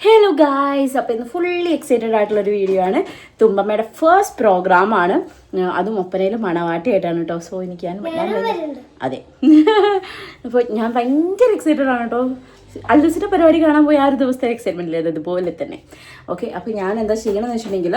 Hello guys അപ്പോൾ ഇന്ന് fully excited ആയിട്ടുള്ള ഒരു വീഡിയോ ആണ്. തുമ്പമ്മയുടെ ഫസ്റ്റ് പ്രോഗ്രാമാണ് അതും ഒപ്പനയിൽ മണവാട്ടിയായിട്ടാണ് കേട്ടോ സോ എനിക്ക് ഞാൻ അതെ. അപ്പോൾ ഞാൻ ഭയങ്കര എക്സൈറ്റഡ് ആണ് കേട്ടോ അല്ലൂസിന്റെ പരിപാടി കാണാൻ പോയി ആ ഒരു ദിവസത്തെ എക്സൈറ്റ്മെന്റ് അതുപോലെ ഇതുപോലെ തന്നെ. ഓക്കെ അപ്പോൾ ഞാൻ എന്താ ചെയ്യണമെന്ന് വെച്ചിട്ടുണ്ടെങ്കിൽ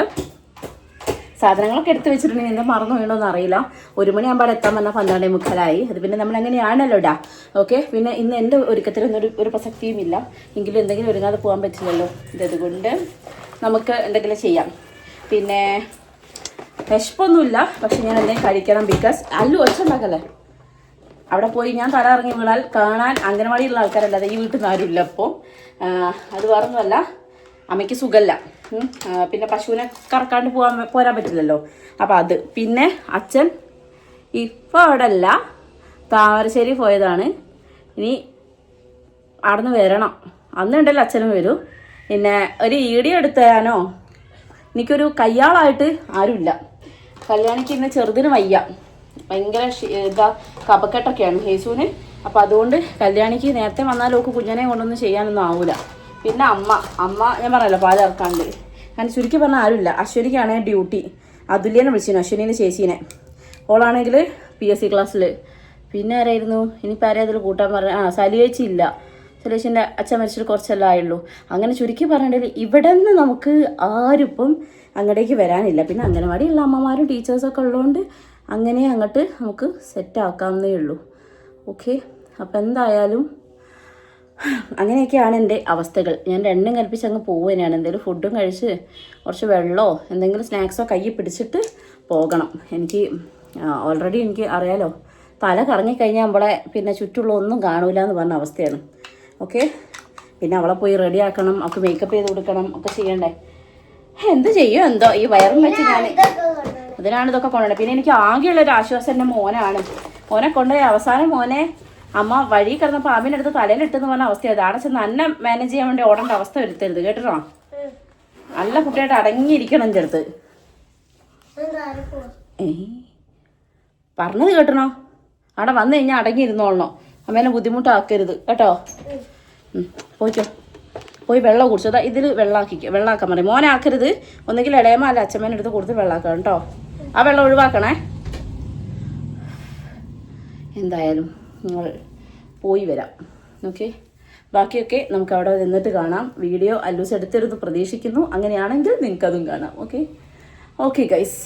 സാധനങ്ങളൊക്കെ എടുത്ത് വെച്ചിട്ടുണ്ടെങ്കിൽ എന്താ മറന്നു വീണോന്ന് അറിയില്ല. ഒരു മണിയാകുമ്പോൾ എത്താൻ പറഞ്ഞാൽ പന്ത്രണ്ടേ മുക്കാലായി. അത് പിന്നെ നമ്മൾ അങ്ങനെയാണല്ലോ ഇടാ ഓക്കെ? പിന്നെ ഇന്ന് എന്റെ ഒരുക്കത്തിലൊന്നും ഒരു ഒരു പ്രസക്തിയും ഇല്ല. എങ്കിലും എന്തെങ്കിലും ഒരുങ്ങാതെ പോകാൻ പറ്റില്ലല്ലോ. ഇതതുകൊണ്ട് നമുക്ക് എന്തെങ്കിലും ചെയ്യാം. പിന്നെ വിശപ്പൊന്നുമില്ല. പക്ഷെ ഞാൻ എന്തെങ്കിലും കഴിക്കണം. ബിക്കോസ് അല്ലു ഒച്ച ഉണ്ടാക്കല്ലേ അവിടെ പോയി ഞാൻ തല ഇറങ്ങി വീണാൽ കാണാൻ അംഗനവാടിയിലുള്ള ആൾക്കാരല്ലാതെ ഈ വീട്ടിൽ നിന്ന് ആരുമില്ല അപ്പോൾ അത് വേറൊന്നുമല്ല. അമ്മയ്ക്ക് സുഖമല്ല പിന്നെ പശുവിനെ കറക്കാണ്ട് പോകാൻ പോരാൻ പറ്റില്ലല്ലോ. അപ്പം അത്. പിന്നെ അച്ഛൻ ഇപ്പോൾ അവിടെ അല്ല താമരശ്ശേരി പോയതാണ്. ഇനി അവിടെ നിന്ന് വരണം അന്നുണ്ടല്ലോ അച്ഛനും വരൂ. പിന്നെ ഒരു ഈടി എടുത്ത് തരാനോ എനിക്കൊരു കയ്യാളായിട്ട് ആരുമില്ല. കല്യാണിക്ക് ഇന്ന് ചെറുതിന് വയ്യ. ഭയങ്കര ഇതാ കപക്കെട്ടൊക്കെയാണ് ഹേസുവിന് അപ്പം അതുകൊണ്ട് കല്യാണിക്ക് നേരത്തെ വന്നാൽ ഓക്ക് കുഞ്ഞനെ കൊണ്ടൊന്നും ചെയ്യാനൊന്നും ആവൂല. പിന്നെ അമ്മ അമ്മ ഞാൻ പറഞ്ഞല്ലോ പാലിറക്കാണ്ട് കാരണം ചുരുക്കി പറഞ്ഞാൽ ആരുമില്ല. അശ്വനിക്കാണ് ഡ്യൂട്ടി. അതുല്യനെ വിളിച്ചിരുന്നു അശ്വനീനെ ചേച്ചീനെ. ഓളാണെങ്കിൽ പി എസ് സി ക്ലാസ്സിൽ പിന്നെ ആരായിരുന്നു? ഇനിയിപ്പോൾ ആരെയും അതിൽ കൂട്ടാൻ പറഞ്ഞ ആ സലിയേച്ചി ഇല്ല. സലിയേച്ചിന്റെ അച്ഛൻ മരിച്ചിട്ട് കുറച്ചെല്ലാം ആയുള്ളൂ. അങ്ങനെ ചുരുക്കി പറഞ്ഞിട്ടുണ്ടെങ്കിൽ ഇവിടെ നിന്ന് നമുക്ക് ആരും ഇപ്പം അങ്ങോട്ടേക്ക് വരാനില്ല. പിന്നെ അംഗനവാടിയുള്ള അമ്മമാരും ടീച്ചേഴ്സൊക്കെ ഉള്ളതുകൊണ്ട് അങ്ങനെ അങ്ങോട്ട് നമുക്ക് സെറ്റ് ആക്കാവുന്നേ ഉള്ളൂ. ഓക്കെ അപ്പം എന്തായാലും അങ്ങനെയൊക്കെയാണ് എന്റെ അവസ്ഥകൾ. ഞാൻ രണ്ടും കൽപ്പിച്ച് അങ്ങ് പോവുകയാണ്. എന്തെങ്കിലും ഫുഡും കഴിച്ച് കുറച്ച് വെള്ളമോ എന്തെങ്കിലും സ്നാക്സോ കയ്യിൽ പിടിച്ചിട്ട് പോകണം. എനിക്ക് ഓൾറെഡി എനിക്ക് അറിയാലോ. തല കറങ്ങിക്കഴിഞ്ഞാൽ നമ്മളെ പിന്നെ ചുറ്റുള്ള ഒന്നും കാണൂല എന്ന് പറഞ്ഞ അവസ്ഥയാണ്. ഓക്കെ? പിന്നെ അവളെ പോയി റെഡി ആക്കണം അവൾക്ക് മേക്കപ്പ് ചെയ്ത് കൊടുക്കണം ഒക്കെ ചെയ്യണ്ടേ. എന്ത് ചെയ്യും എന്തോ? ഈ വയറും വെച്ച് ഞാൻ അതിനാണ് ഇതൊക്കെ കൊണ്ടുപോയത് പിന്നെ എനിക്ക് ആകെയുള്ളൊരു ആശ്വാസം എന്റെ മോനാണ്. മോനെ കൊണ്ടുപോയി. അവസാനം മോനെ അമ്മ വഴി കിടന്ന പാമ്പിനെടുത്ത് തലയിലിട്ടെന്ന് പറഞ്ഞ അവസ്ഥയാണ് അവിടെ ചെന്ന് അന്നെ മാനേജ് ചെയ്യാൻ വേണ്ടി ഓടേണ്ട അവസ്ഥ വരുത്തരുത് കേട്ടോ. നല്ല കുട്ടിയായിട്ട് അടങ്ങിയിരിക്കണം എന്റെ അടുത്ത്. പറഞ്ഞത് കേട്ടണോ? അവിടെ വന്നു കഴിഞ്ഞാൽ അടങ്ങിയിരുന്നോളണോ. അമ്മേനെ ബുദ്ധിമുട്ടാക്കരുത്. കേട്ടോ? പോയിക്കോ പോയി വെള്ളം കുടിച്ചോ. ഇതിൽ വെള്ളമാക്കിക്കോ വെള്ളമാക്കാൻ പറയും. മോനെ ആക്കരുത്. ഒന്നുകിൽ ഇളയമ്മ അല്ല അച്ഛമ്മേനെ എടുത്ത് കൊടുത്ത് വെള്ളമാക്കണം കേട്ടോ. ആ വെള്ളം ഒഴിവാക്കണേ. എന്തായാലും നിങ്ങൾ പോയി വരാം. ഓക്കെ ബാക്കിയൊക്കെ നമുക്ക് അവിടെ നിന്നിട്ട് കാണാം. വീഡിയോ അല്ലൂസ് എടുത്തിരുന്ന് പ്രതീക്ഷിക്കുന്നു. അങ്ങനെയാണെങ്കിൽ നിങ്ങൾക്കതും കാണാം. ഓക്കെ ഓക്കെ ഗൈസ്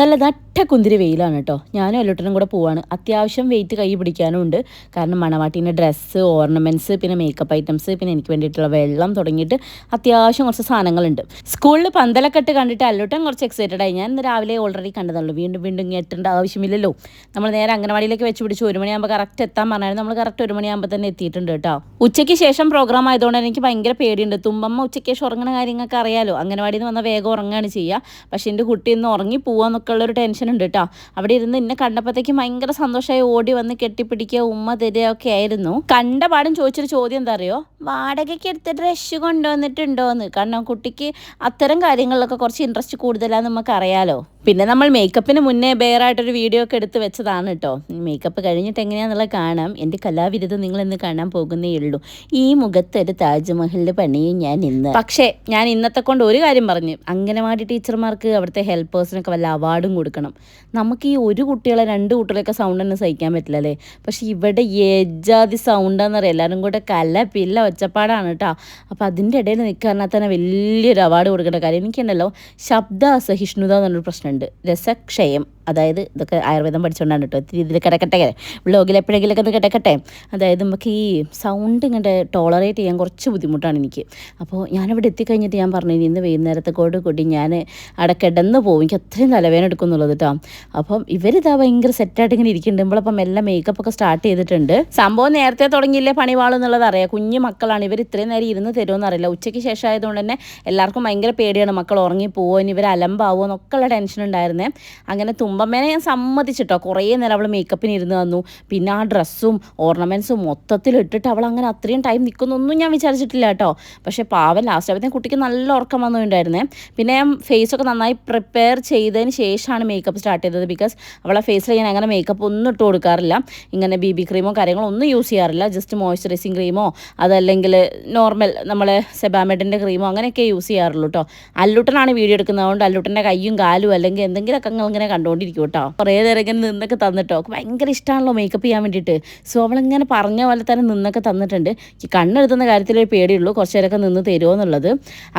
നല്ല നട്ട കുന്തിരി വെയിലാണ് കേട്ടോ. ഞാനും എല്ലോട്ടനും കൂടെ പോവാണ്. അത്യാവശ്യം വെയിറ്റ് കൈ പിടിക്കാനും ഉണ്ട്. കാരണം മണവാട്ടീന്റെ ഡ്രസ്സ് ഓർണമെന്റ്സ് പിന്നെ മേക്കപ്പ് ഐറ്റംസ് പിന്നെ എനിക്ക് വേണ്ടിയിട്ടുള്ള വെള്ളം തുടങ്ങിയിട്ട് അത്യാവശ്യം കുറച്ച് സാധനങ്ങളുണ്ട്. സ്കൂളിൽ പന്തലൊക്കെ ഇട്ട് കണ്ടിട്ട് അല്ലോട്ടൻ കുറച്ച് എക്സൈറ്റഡ് ആയി. ഞാൻ ഇന്ന് രാവിലെ ഓൾറെഡി കണ്ടതുള്ളൂ വീണ്ടും വീണ്ടും എത്തേണ്ട ആവശ്യമില്ലല്ലോ. നമ്മൾ നേരെ അംഗനവാടിയിലേക്ക് വെച്ച് പിടിച്ച് ഒരു മണിയാകുമ്പോൾ കറക്റ്റ് എത്താൻ പറഞ്ഞായിരുന്നു. നമ്മൾ കറക്റ്റ് ഒരു മണിയാകുമ്പോൾ തന്നെ എത്തിയിട്ടുണ്ട് കേട്ടോ. ഉച്ചയ്ക്ക് ശേഷം പ്രോഗ്രാം ആയതുകൊണ്ട് എനിക്ക് ഭയങ്കര പേടിയുണ്ട്. തുമ്പമ്മ ഉച്ചയ്ക്ക് ശേഷം ഉറങ്ങുന്ന കാര്യങ്ങൾക്ക് അറിയാലോ. അംഗനവാടിയിൽ നിന്ന് വന്ന വേഗം ഉറങ്ങുകയാണ് ചെയ്യുക പക്ഷേ എന്റെ കുട്ടി ഇന്ന് ഉറങ്ങി പോവാന്നൊക്കെ ഉള്ളൊരു ടെൻഷൻ ഉണ്ട് കേട്ടോ അവിടെ ഇരുന്ന് എന്നെ കണ്ടപ്പോഴത്തേക്ക് ഭയങ്കര സന്തോഷമായി ഓടി വന്ന് കെട്ടിപ്പിടിക്കുക ഉമ്മ തരിക ഒക്കെ ആയിരുന്നു. കണ്ട പാടും ചോദിച്ചൊരു ചോദ്യം എന്താ അറിയോ? വാടകയ്ക്ക് എടുത്ത ഡ്രഷ് കൊണ്ടുവന്നിട്ടുണ്ടോയെന്ന് കാരണം കുട്ടിക്ക് അത്തരം കാര്യങ്ങളിലൊക്കെ കുറച്ച് ഇൻട്രസ്റ്റ് കൂടുതലാന്ന് നമുക്ക് അറിയാലോ. പിന്നെ നമ്മൾ മേക്കപ്പിന് മുന്നേ ബെയറായിട്ടൊരു വീഡിയോ ഒക്കെ എടുത്ത് വെച്ചതാണ് കേട്ടോ മേക്കപ്പ് കഴിഞ്ഞിട്ട് എങ്ങനെയാണെന്നുള്ളത് കാണാം. എന്റെ കലാവിരുദ്ധം നിങ്ങൾ ഇന്ന് കാണാൻ പോകുന്നേ ഉള്ളൂ. ഈ മുഖത്തൊരു താജ്മഹലിന്റെ പണിയും ഞാൻ ഇന്ന്. പക്ഷേ ഞാൻ ഇന്നത്തെ കൊണ്ട് ഒരു കാര്യം പറഞ്ഞു. അംഗനവാടി ടീച്ചർമാർക്ക് അവിടുത്തെ ഹെൽപ്പേഴ്സിനൊക്കെ വല്ല അവാർഡും കൊടുക്കണം. നമുക്ക് ഈ ഒരു കുട്ടികളെ രണ്ട് കുട്ടികളെയൊക്കെ സൗണ്ട് തന്നെ സഹിക്കാൻ പറ്റില്ല അല്ലേ? പക്ഷേ ഇവിടെ ഏജാതി സൗണ്ടാന്ന് പറയാം എല്ലാവരും കൂടെ കല പില്ല ഒച്ചപ്പാടാണ് കേട്ടോ അപ്പോൾ അതിന്റെ ഇടയിൽ നിൽക്കാറിനാൽ തന്നെ വലിയൊരു അവാർഡ് കൊടുക്കേണ്ട കാര്യം. എനിക്കുണ്ടല്ലോ ശബ്ദ അസഹിഷ്ണുത എന്നൊരു പ്രശ്നമുണ്ട്. രസക്ഷയം. അതായത് ഇതൊക്കെ ആയുർവേദം പഠിച്ചുകൊണ്ടാണ് കേട്ടോ ഇത്തിരി ഇതിൽ കിടക്കട്ടെ. വ്ലോഗിൽ എപ്പോഴെങ്കിലൊക്കെ ഒന്ന് കിടക്കട്ടെ. അതായത് നമുക്ക് ഈ സൗണ്ട് ഇങ്ങനെ ടോളറേറ്റ് ചെയ്യാൻ കുറച്ച് ബുദ്ധിമുട്ടാണ് എനിക്ക്. അപ്പോൾ ഞാനിവിടെ എത്തിക്കഴിഞ്ഞിട്ട് ഞാൻ പറഞ്ഞു ഇനി ഇന്ന് വൈകുന്നേരത്തേക്കോട് കൂടി ഞാൻ അവിടെ കിടന്ന് പോകും എനിക്ക് അത്രയും തലവേദന എടുക്കുന്നുള്ളത് കേട്ടോ അപ്പം ഇവരിതാ ഭയങ്കര സെറ്റായിട്ട് ഇങ്ങനെ ഇരിക്കുന്നുണ്ട്. അപ്പം എല്ലാം മേക്കപ്പ് ഒക്കെ സ്റ്റാർട്ട് ചെയ്തിട്ടുണ്ട്. സംഭവം നേരത്തെ തുടങ്ങിയില്ലേ പണിവാളെന്നുള്ളത് അറിയാം. കുഞ്ഞു മക്കളാണ്. ഇവർ ഇത്രയും നേരം ഇരുന്ന് തരുമെന്ന് അറിയില്ല. ഉച്ചയ്ക്ക് ശേഷം ആയതുകൊണ്ട് തന്നെ എല്ലാവർക്കും ഭയങ്കര പേടിയാണ്. മക്കൾ ഉറങ്ങി പോകുമോ ഇവർ അലമ്പാവോ എന്നൊക്കെയുള്ള ടെൻഷൻ ഉണ്ടായിരുന്നേ. അങ്ങനെ തുമ്പ തുമ്പമ്മേനെ ഞാൻ സമ്മതിച്ചിട്ടോ. കുറേ നേരം അവൾ മേക്കപ്പിന് ഇരുന്ന് തന്നു. പിന്നെ ആ ഡ്രസ്സും ഓർണമെന്റ്സും മൊത്തത്തിൽ ഇട്ടിട്ട് അവൾ അങ്ങനെ അത്രയും ടൈം നിൽക്കുന്നൊന്നും ഞാൻ വിചാരിച്ചിട്ടില്ല കേട്ടോ. പക്ഷേ പാവം ലാസ്റ്റ് ആയപ്പോഴത്തേക്കും കുട്ടിക്ക് നല്ല ഉറക്കം വന്നിട്ടുണ്ടായിരുന്നേ പിന്നെ ഞാൻ ഫേസൊക്കെ നന്നായി പ്രിപ്പയർ ചെയ്തതിന് ശേഷമാണ് മേക്കപ്പ് സ്റ്റാർട്ട് ചെയ്തത്. ബിക്കോസ് അവളെ ഫേസിൽ ഞാൻ അങ്ങനെ മേക്കപ്പ് ഒന്നും ഇട്ട് കൊടുക്കാറില്ല. ഇങ്ങനെ ബി ബി ക്രീമോ കാര്യങ്ങളോ ഒന്നും യൂസ് ചെയ്യാറില്ല. ജസ്റ്റ് മോയ്സ്ചറൈസിങ് ക്രീമോ അതല്ലെങ്കിൽ നോർമൽ നമ്മളെ സെബാമെഡിന്റെ ക്രീമോ അങ്ങനെയൊക്കെ യൂസ് ചെയ്യാറുള്ളൂ കേട്ടോ. അല്ലുട്ടനാണ് വീഡിയോ എടുക്കുന്നതുകൊണ്ട് അല്ലുട്ടന്റെ കയ്യും കാലും അല്ലെങ്കിൽ എന്തെങ്കിലുമൊക്കെ ഇങ്ങനെ ഇങ്ങനെ കണ്ടുകൊണ്ടിരിക്കും കേട്ടോ. കുറേ നേരം ഇങ്ങനെ നിന്നൊക്കെ തന്നിട്ടോ. ഭയങ്കര ഇഷ്ടമാണല്ലോ മേക്കപ്പ് ചെയ്യാൻ വേണ്ടിയിട്ട്. സോ അവളിങ്ങനെ പറഞ്ഞ പോലെ തന്നെ നിന്നൊക്കെ തന്നിട്ടുണ്ട്. ഈ കണ്ണെഴുതുന്ന കാര്യത്തിൽ ഒരു പേടിയുള്ളൂ. കുറച്ച് നേരമൊക്കെ നിന്ന് തരുമോ എന്നുള്ളത്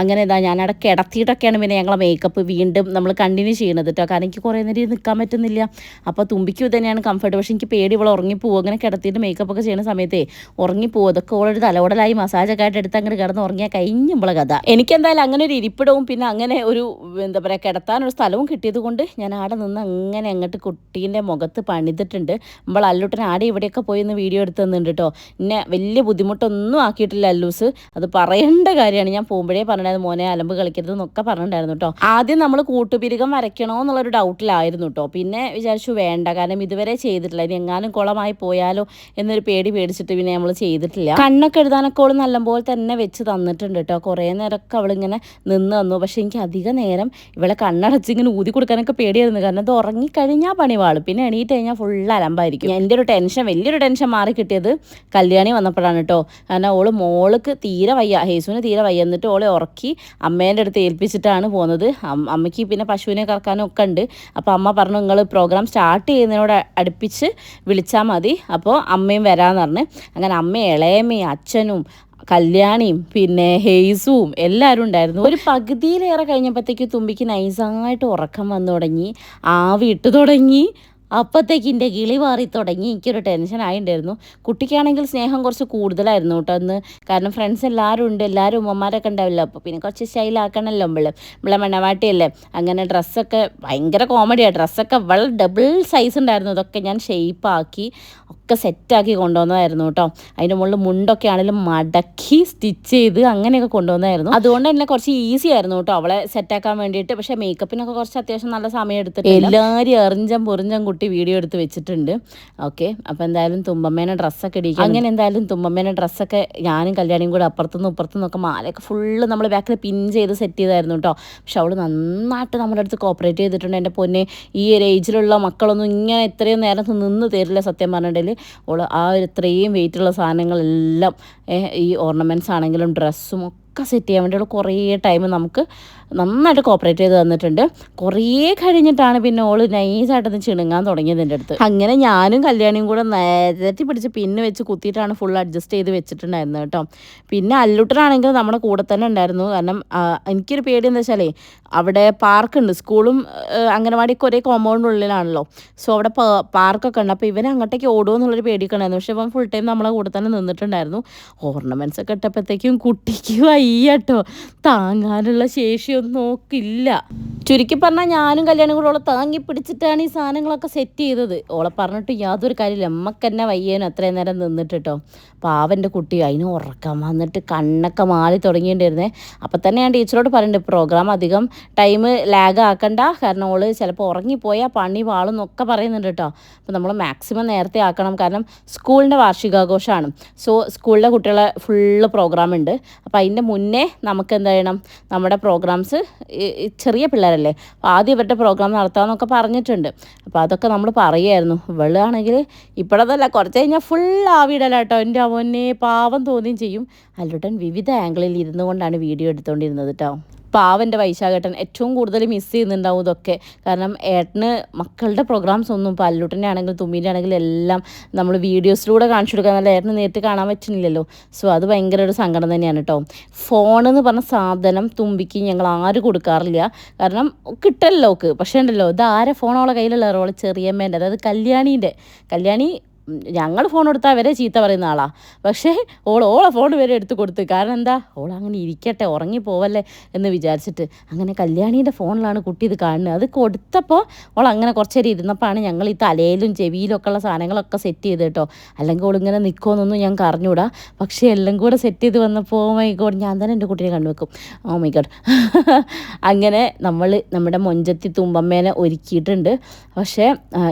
അങ്ങനെ ഇതാ ഞാനവിടെ കിടത്തിയിട്ടൊക്കെയാണ് പിന്നെ ഞങ്ങളെ മേക്കപ്പ് വീണ്ടും നമ്മൾ കണ്ടിന്യൂ ചെയ്യണത് കേട്ടോ. കാരണം എനിക്ക് കുറേ നേരം നിൽക്കാൻ പറ്റുന്നില്ല. അപ്പോൾ തുമ്പിക്കും തന്നെയാണ് കംഫർട്ട് പക്ഷേ എനിക്ക് പേടി. ഇവൾ ഉറങ്ങിപ്പോവും അങ്ങനെ കിടത്തിയിട്ട് മേക്കപ്പ് ഒക്കെ ചെയ്യുന്ന സമയത്തേ ഉറങ്ങിപ്പോവും അതൊക്കെ ഓളൊരു തലവടലായി മസാജൊക്കെ ആയിട്ട് എടുത്ത് അങ്ങനെ കിടന്ന് ഉറങ്ങിയാൽ കഴിഞ്ഞുമ്പോളെ കഥ. എനിക്കെന്തായാലും അങ്ങനെ ഒരു ഇരിപ്പിടവും പിന്നെ അങ്ങനെ ഒരു എന്താ പറയുക കിടത്താനൊരു സ്ഥലവും കിട്ടിയത് കൊണ്ട് ഞാൻ ആടെ നിന്ന് അങ്ങനെ അങ്ങോട്ട് കുട്ടീന്റെ മുഖത്ത് പണിതിട്ടുണ്ട്. നമ്മൾ അല്ലൂട്ടൻ ആടെ ഇവിടെയൊക്കെ പോയി ഒന്ന് വീഡിയോ എടുത്ത് തന്നിട്ടുണ്ട് കേട്ടോ എന്നെ വലിയ ബുദ്ധിമുട്ടൊന്നും ആക്കിയിട്ടില്ല അല്ലൂസ്. അത് പറയേണ്ട കാര്യമാണ്. ഞാൻ പോകുമ്പോഴേ പറഞ്ഞിട്ടുണ്ടായിരുന്നു മോനെ അലമ്പ് കളിക്കരുത് എന്നൊക്കെ പറഞ്ഞിട്ടുണ്ടായിരുന്നു കേട്ടോ ആദ്യം നമ്മൾ കൂട്ടുപിരികം വരയ്ക്കണോ എന്നുള്ളൊരു ഡൗട്ടിലായിരുന്നു കേട്ടോ പിന്നെ വിചാരിച്ചു വേണ്ട കാരണം ഇതുവരെ ചെയ്തിട്ടില്ല. ഇനി എങ്ങാനും കുളമായി പോയാലോ എന്നൊരു പേടി പേടിച്ചിട്ട് പിന്നെ നമ്മൾ ചെയ്തിട്ടില്ല. കണ്ണൊക്കെ എഴുതാനൊക്കെ അവൾ നല്ലപോലെ തന്നെ വെച്ച് തന്നിട്ടുണ്ട് കേട്ടോ കുറേ നേരമൊക്കെ അവളിങ്ങനെ നിന്ന് തന്നു. പക്ഷെ എനിക്ക് അധിക നേരം ഇവളെ കണ്ണടച്ച് ഇങ്ങനെ ഊതി കൊടുക്കാനൊക്കെ പേടിയായിരുന്നു. കാരണം ഉറങ്ങിക്കഴിഞ്ഞാൽ പണി വാളും പിന്നെ എണീറ്റ് കഴിഞ്ഞാൽ ഫുൾ അലമ്പായിരിക്കും. എന്റെ ഒരു ടെൻഷൻ വലിയൊരു ടെൻഷൻ മാറി കിട്ടിയത് കല്യാണി വന്നപ്പോഴാണ് കേട്ടോ കാരണം ഓൾ മോൾക്ക് തീരെ വയ്യ. ഹേസുവിന് തീരെ വയ്യ. എന്നിട്ട് ഓളെ ഉറക്കി അമ്മേന്റെ അടുത്ത് ഏൽപ്പിച്ചിട്ടാണ് പോകുന്നത് അമ്മയ്ക്ക് പിന്നെ പശുവിനെ കറക്കാനും ഒക്കെ ഉണ്ട്. അപ്പോൾ അമ്മ പറഞ്ഞു നിങ്ങൾ പ്രോഗ്രാം സ്റ്റാർട്ട് ചെയ്യുന്നതിനോട് അടുപ്പിച്ച് വിളിച്ചാൽ മതി. അപ്പോൾ അമ്മയും വരാമെന്ന് പറഞ്ഞ്. അങ്ങനെ അമ്മ ഇളയമ്മയും അച്ഛനും കല്യാണിയും പിന്നെ ഹെയ്സും എല്ലാവരും ഉണ്ടായിരുന്നു. ഒരു പകുതിയിലേറെ കഴിഞ്ഞപ്പോഴത്തേക്ക് തുമ്പിക്ക് നൈസായിട്ട് ഉറക്കം വന്നു തുടങ്ങി. ആവി ഇട്ട് തുടങ്ങി. അപ്പോഴത്തേക്ക് എന്റെ കിളി മാറി തുടങ്ങി. എനിക്കൊരു ടെൻഷൻ ആയിണ്ടായിരുന്നു. കുട്ടിക്കാണെങ്കിൽ സ്നേഹം കുറച്ച് കൂടുതലായിരുന്നു കേട്ടോ അന്ന്. കാരണം ഫ്രണ്ട്സ് എല്ലാവരും ഉണ്ട്. എല്ലാവരും ഉമ്മമാരൊക്കെ ഉണ്ടാവില്ല? അപ്പോൾ പിന്നെ കുറച്ച് സ്റ്റൈലാക്കണമല്ലോ നമ്മൾ നമ്മളെ മണവാട്ടിയല്ലേ? അങ്ങനെ ഡ്രസ്സൊക്കെ ഭയങ്കര കോമഡിയാണ് ഡ്രസ്സൊക്കെ വളരെ ഡബിൾ സൈസ് ഉണ്ടായിരുന്നു. അതൊക്കെ ഞാൻ ഷെയ്പ്പാക്കി ഒക്കെ സെറ്റാക്കി കൊണ്ടുവന്നതായിരുന്നു കേട്ടോ. അതിന്റെ മുകളിൽ മുണ്ടൊക്കെ ആണെങ്കിലും മടക്കി സ്റ്റിച്ച് ചെയ്ത് അങ്ങനെയൊക്കെ കൊണ്ടുവന്നതായിരുന്നു. അതുകൊണ്ട് തന്നെ കുറച്ച് ഈസി ആയിരുന്നു കേട്ടോ അവളെ സെറ്റാക്കാൻ വേണ്ടിയിട്ട്. പക്ഷേ മേക്കപ്പിനൊക്കെ കുറച്ച് അത്യാവശ്യം നല്ല സമയം എടുത്തിട്ട് എല്ലാവരും എറിഞ്ചം പൊറിഞ്ചം കുട്ടി വീഡിയോ എടുത്ത് വെച്ചിട്ടുണ്ട്. ഓക്കെ അപ്പോൾ എന്തായാലും തുമ്പമ്മേനെ ഡ്രസ്സൊക്കെ ഇടിക്കും അങ്ങനെ എന്തായാലും തുമ്പമ്മേനെ ഡ്രസ്സൊക്കെ ഞാനും കല്യാണിയും കൂടെ അപ്പുറത്തുനിന്ന് ഇപ്പുറത്തുനിന്ന് ഒക്കെ മാലയൊക്കെ ഫുള്ള് നമ്മൾ ബാക്കിൽ പിൻ ചെയ്ത് സെറ്റ് ചെയ്തായിരുന്നു കേട്ടോ പക്ഷെ അവൾ നന്നായിട്ട് നമ്മുടെ അടുത്ത് കോപ്പറേറ്റ് ചെയ്തിട്ടുണ്ട്. എന്റെ പൊന്നെ ഈ ഒരു ഏജിലുള്ള മക്കളൊന്നും ഇങ്ങനെ ഇത്രയും നേരം നിന്ന് തരില്ല സത്യം പറഞ്ഞിട്ടുണ്ടെങ്കിൽ. ഓൾ ആ ഒരു ഇത്രയും വെയിറ്റുള്ള സാധനങ്ങളെല്ലാം ഈ ഓർണമെന്റ്സ് ആണെങ്കിലും ഡ്രസ്സും ഒക്കെ സെറ്റ് ചെയ്യാൻ വേണ്ടിയുള്ള കുറേ ടൈം നമുക്ക് നന്നായിട്ട് കോപ്പറേറ്റ് ചെയ്ത് തന്നിട്ടുണ്ട്. കുറേ കഴിഞ്ഞിട്ടാണ് പിന്നെ ഓൾ നൈസായിട്ടൊന്ന് ചിണുങ്ങാൻ തുടങ്ങിയത് എന്റെ അടുത്ത്. അങ്ങനെ ഞാനും കല്യാണിയും കൂടെ നേരത്തെ പിടിച്ച് പിന്നെ വെച്ച് കുത്തിയിട്ടാണ് ഫുൾ അഡ്ജസ്റ്റ് ചെയ്ത് വെച്ചിട്ടുണ്ടായിരുന്നത് കേട്ടോ. പിന്നെ അല്ലുട്ടനാണെങ്കിൽ നമ്മുടെ കൂടെ തന്നെ ഉണ്ടായിരുന്നു. കാരണം എനിക്കൊരു പേടി എന്താ വെച്ചാലേ അവിടെ പാർക്കുണ്ട് സ്കൂളും അംഗനവാടിയൊക്കെ ഒരേ കോമ്പൗണ്ടിനുള്ളിലാണല്ലോ സോ അവിടെ പാർക്കൊക്കെ ഉണ്ട്. അപ്പോൾ ഇവൻ അങ്ങോട്ടേക്ക് ഓടുമോ എന്നുള്ളൊരു പേടിയൊക്കെ ഉണ്ടായിരുന്നു. പക്ഷേ ഇപ്പം ഫുൾ ടൈം നമ്മളെ കൂടെ തന്നെ നിന്നിട്ടുണ്ടായിരുന്നു. ഓർണമെന്റ്സ് ഒക്കെ ഇട്ടപ്പോഴത്തേക്കും കുട്ടിക്ക് വയ്യട്ടോ. താങ്ങാനുള്ള ശേഷിയൊന്നും നോക്കില്ല. ചുരുക്കി പറഞ്ഞാൽ ഞാനും കല്യാണം കൂടെ ഓളെ താങ്ങി പിടിച്ചിട്ടാണ് ഈ സാധനങ്ങളൊക്കെ സെറ്റ് ചെയ്തത്. ഓളെ പറഞ്ഞിട്ട് യാതൊരു കാര്യമില്ല. അമ്മയ്ക്ക് തന്നെ വയ്യേനും അത്രയും നേരം നിന്നിട്ടോ പാവന്റെ കുട്ടി അതിന് ഉറക്കം വന്നിട്ട് കണ്ണൊക്കെ മാറി തുടങ്ങിയിട്ടുണ്ടായിരുന്നേ. അപ്പം തന്നെ ഞാൻ ടീച്ചറോട് പറയുന്നുണ്ട് പ്രോഗ്രാം അധികം ടൈം ലാഗ് ആക്കണ്ട. കാരണം ഓൾ ചിലപ്പോൾ ഉറങ്ങിപ്പോയാൽ പണി വാളും എന്നൊക്കെ പറയുന്നുണ്ട് കേട്ടോ അപ്പം നമ്മൾ മാക്സിമം നേരത്തെ ആക്കണം. കാരണം സ്കൂളിന്റെ വാർഷികാഘോഷമാണ് സോ സ്കൂളിലെ കുട്ടികളെ ഫുള്ള് പ്രോഗ്രാം ഉണ്ട്. അപ്പോൾ അതിന്റെ മുന്നേ നമുക്ക് എന്ത് ചെയ്യണം? നമ്മുടെ പ്രോഗ്രാംസ് ചെറിയ പിള്ളേരല്ലേ? ആദ്യം ഇവരുടെ പ്രോഗ്രാം നടത്താമെന്നൊക്കെ പറഞ്ഞിട്ടുണ്ട്. അപ്പോൾ അതൊക്കെ നമ്മൾ പറയുമായിരുന്നു ഇവളാണെങ്കിൽ ഇപ്പോഴതല്ല കുറച്ച് കഴിഞ്ഞാൽ ഫുൾ ആവിടല കേട്ടോ എന്റെ അവനെ പാവം തോന്നുകയും ചെയ്യും. അല്ലുട്ടൻ വിവിധ ആംഗിളിൽ ഇരുന്നു കൊണ്ടാണ് വീഡിയോ എടുത്തുകൊണ്ടിരുന്നത് കേട്ടോ പാവന്റെ വൈശാഖേട്ടൻ ഏറ്റവും കൂടുതൽ മിസ് ചെയ്യുന്നുണ്ടാവും ഇതൊക്കെ. കാരണം ഏട്ടന് മക്കളുടെ പ്രോഗ്രാംസ് ഒന്നും ഇപ്പോൾ അല്ലുട്ടനെ ആണെങ്കിലും തുമ്മീന്റെ ആണെങ്കിലും എല്ലാം നമ്മൾ വീഡിയോസിലൂടെ കാണിച്ചു കൊടുക്കാൻ നല്ല ഏട്ടന് നേരിട്ട് കാണാൻ പറ്റുന്നില്ലല്ലോ. സോ അത് ഭയങ്കര ഒരു സങ്കടം തന്നെയാണ് കേട്ടോ. ഫോൺ എന്ന് പറഞ്ഞ സാധനം തുമ്പിക്ക് ഞങ്ങൾ ആര് കൊടുക്കാറില്ല. കാരണം കിട്ടല്ലോ പക്ഷേ ഉണ്ടല്ലോ ഇത് ആരെ അവളെ കയ്യിലുള്ള അവളെ ചെറിയമ്മേന്റെ അതായത് കല്യാണീന്റെ. കല്യാണി ഞങ്ങൾ ഫോൺ കൊടുത്താൽ വരെ ചീത്ത പറയുന്ന ആളാ. പക്ഷേ ഓൾ ഓളെ ഫോൺ വരെ എടുത്ത് കൊടുത്ത്. കാരണം എന്താ? ഓൾ അങ്ങനെ ഇരിക്കട്ടെ ഉറങ്ങി പോവല്ലേ എന്ന് വിചാരിച്ചിട്ട് അങ്ങനെ കല്യാണീന്റെ ഫോണിലാണ് കുട്ടി ഇത് കാണുന്നത്. അത് കൊടുത്തപ്പോൾ ഓൾ അങ്ങനെ കുറച്ച് നേരം ഇരുന്നപ്പോഴാണ് ഞങ്ങൾ ഈ തലയിലും ചെവിയിലും ഒക്കെ ഉള്ള സാധനങ്ങളൊക്കെ സെറ്റ് ചെയ്ത് കേട്ടോ. അല്ലെങ്കിൽ ഓൾ ഇങ്ങനെ നിൽക്കുമെന്നൊന്നും ഞങ്ങൾക്ക് അറിഞ്ഞൂടാ. പക്ഷേ എല്ലാം കൂടെ സെറ്റ് ചെയ്ത് വന്നപ്പോൾ മൈ ഗോഡ് ഞാൻ തന്നെ എന്റെ കുട്ടീനെ കണ്ടുവെക്കും. ഓ മൈ ഗോഡ് അങ്ങനെ നമ്മൾ നമ്മുടെ മൊഞ്ചത്തി തുമ്പമ്മേനെ ഒരുക്കിയിട്ടുണ്ട്. പക്ഷേ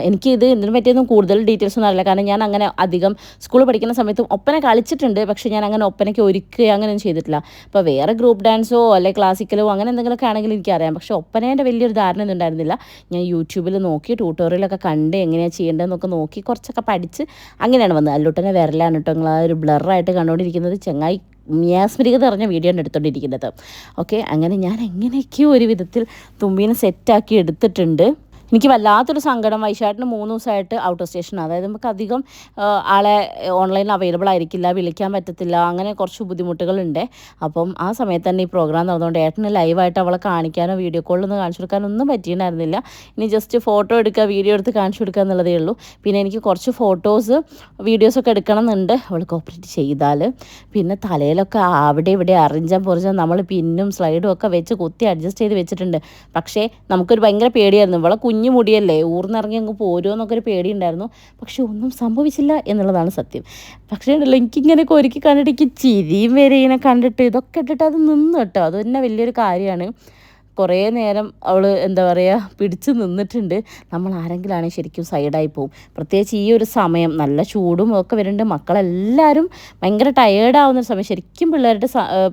എനിക്കിത് എനിക്ക് ഇതിനെ പറ്റിയൊന്നും കൂടുതൽ ഡീറ്റെയിൽസ് ഒന്നും അറിയില്ല. കാരണം ഞാൻ അങ്ങനെ അധികം സ്കൂളിൽ പഠിക്കുന്ന സമയത്തും ഒപ്പന കളിച്ചിട്ടുണ്ട്. പക്ഷെ ഞാൻ അങ്ങനെ ഒപ്പനയ്ക്ക് ഒരുക്കുക അങ്ങനെയൊന്നും ചെയ്തിട്ടില്ല. അപ്പോൾ വേറെ ഗ്രൂപ്പ് ഡാൻസോ അല്ലെങ്കിൽ ക്ലാസിക്കലോ അങ്ങനെ എന്തെങ്കിലുമൊക്കെ ആണെങ്കിൽ എനിക്കറിയാം. പക്ഷേ ഒപ്പനേന്റെ വലിയൊരു ധാരണ ഉണ്ടായിരുന്നില്ല. ഞാൻ യൂട്യൂബിൽ നോക്കി ട്യൂട്ടോറിയലൊക്കെ കണ്ട് എങ്ങനെയാണ് ചെയ്യേണ്ടതെന്നൊക്കെ നോക്കി കുറച്ചൊക്കെ പഠിച്ച് അങ്ങനെയാണ് വന്നത്. അല്ലോട്ടനെ വരലാണ് കേട്ടോ നിങ്ങൾ ആ ഒരു ബ്ലറായിട്ട് കണ്ടുകൊണ്ടിരിക്കുന്നത് ചെങ്ങായി മ്യാസ്മരിക നിറഞ്ഞ വീഡിയോ ആണ് എടുത്തുകൊണ്ടിരിക്കുന്നത് ഓക്കെ അങ്ങനെ ഞാൻ എങ്ങനെയൊക്കെയോ ഒരു വിധത്തിൽ തുമ്പീനെ സെറ്റാക്കി എടുത്തിട്ടുണ്ട്. എനിക്ക് വല്ലാത്തൊരു സങ്കടം. വൈശാട്ടിന് മൂന്ന് ദിവസമായിട്ട് ഔട്ട് ഓഫ് സ്റ്റേഷൻ അതായത് നമുക്ക് അധികം ആളെ ഓൺലൈനിൽ അവൈലബിൾ ആയിരിക്കില്ല വിളിക്കാൻ പറ്റത്തില്ല അങ്ങനെ കുറച്ച് ബുദ്ധിമുട്ടുകളുണ്ട്. അപ്പം ആ സമയത്ത് തന്നെ ഈ പ്രോഗ്രാം നടന്നുകൊണ്ട് ഏട്ടന് ലൈവായിട്ട് അവളെ കാണിക്കാനോ വീഡിയോ കോളിൽ നിന്ന് കാണിച്ചു കൊടുക്കാനോ ഒന്നും പറ്റിയിട്ടുണ്ടായിരുന്നില്ല. ഇനി ജസ്റ്റ് ഫോട്ടോ എടുക്കുക വീഡിയോ എടുത്ത് കാണിച്ചു കൊടുക്കുക എന്നുള്ളതേ ഉള്ളൂ. പിന്നെ എനിക്ക് കുറച്ച് ഫോട്ടോസ് വീഡിയോസൊക്കെ എടുക്കണം എന്നുണ്ട് അവൾ കോപ്പറേറ്റ് ചെയ്താൽ പിന്നെ തലയിലൊക്കെ അവിടെ ഇവിടെ അറിഞ്ചാൻ പൊറിഞ്ഞാൽ നമ്മൾ പിന്നും സ്ലൈഡും ഒക്കെ വെച്ച് കുത്തി അഡ്ജസ്റ്റ് ചെയ്ത് വെച്ചിട്ടുണ്ട്. പക്ഷേ നമുക്കൊരു ഭയങ്കര പേടിയായിരുന്നു. ഇവളെ കുഞ്ഞു മുടിയല്ലേ? ഊർന്നിറങ്ങി അങ്ങ് പോരുമോ ഒരു പേടിയുണ്ടായിരുന്നു. പക്ഷെ ഒന്നും സംഭവിച്ചില്ല എന്നുള്ളതാണ് സത്യം. പക്ഷേ ഉണ്ടല്ലോ എനിക്കിങ്ങനെയൊക്കെ ഒരുക്കി കണ്ടിട്ട് എനിക്ക് ചിരിയും വരെ ഇങ്ങനെ കണ്ടിട്ട് ഇതൊക്കെ ഇട്ടിട്ട് അത് നിന്ന് കേട്ടോ. അത് തന്നെ വലിയൊരു കാര്യമാണ്. കുറേ നേരം അവൾ എന്താ പറയുക പിടിച്ച് നിന്നിട്ടുണ്ട്. നമ്മൾ ആരെങ്കിലും ആണെങ്കിൽ ശരിക്കും സൈഡായി പോകും പ്രത്യേകിച്ച് ഈ ഒരു സമയം നല്ല ചൂടും ഒക്കെ വരുന്നുണ്ട്. മക്കളെല്ലാവരും ഭയങ്കര ടയേർഡാവുന്ന സമയം. ശരിക്കും പിള്ളേരുടെ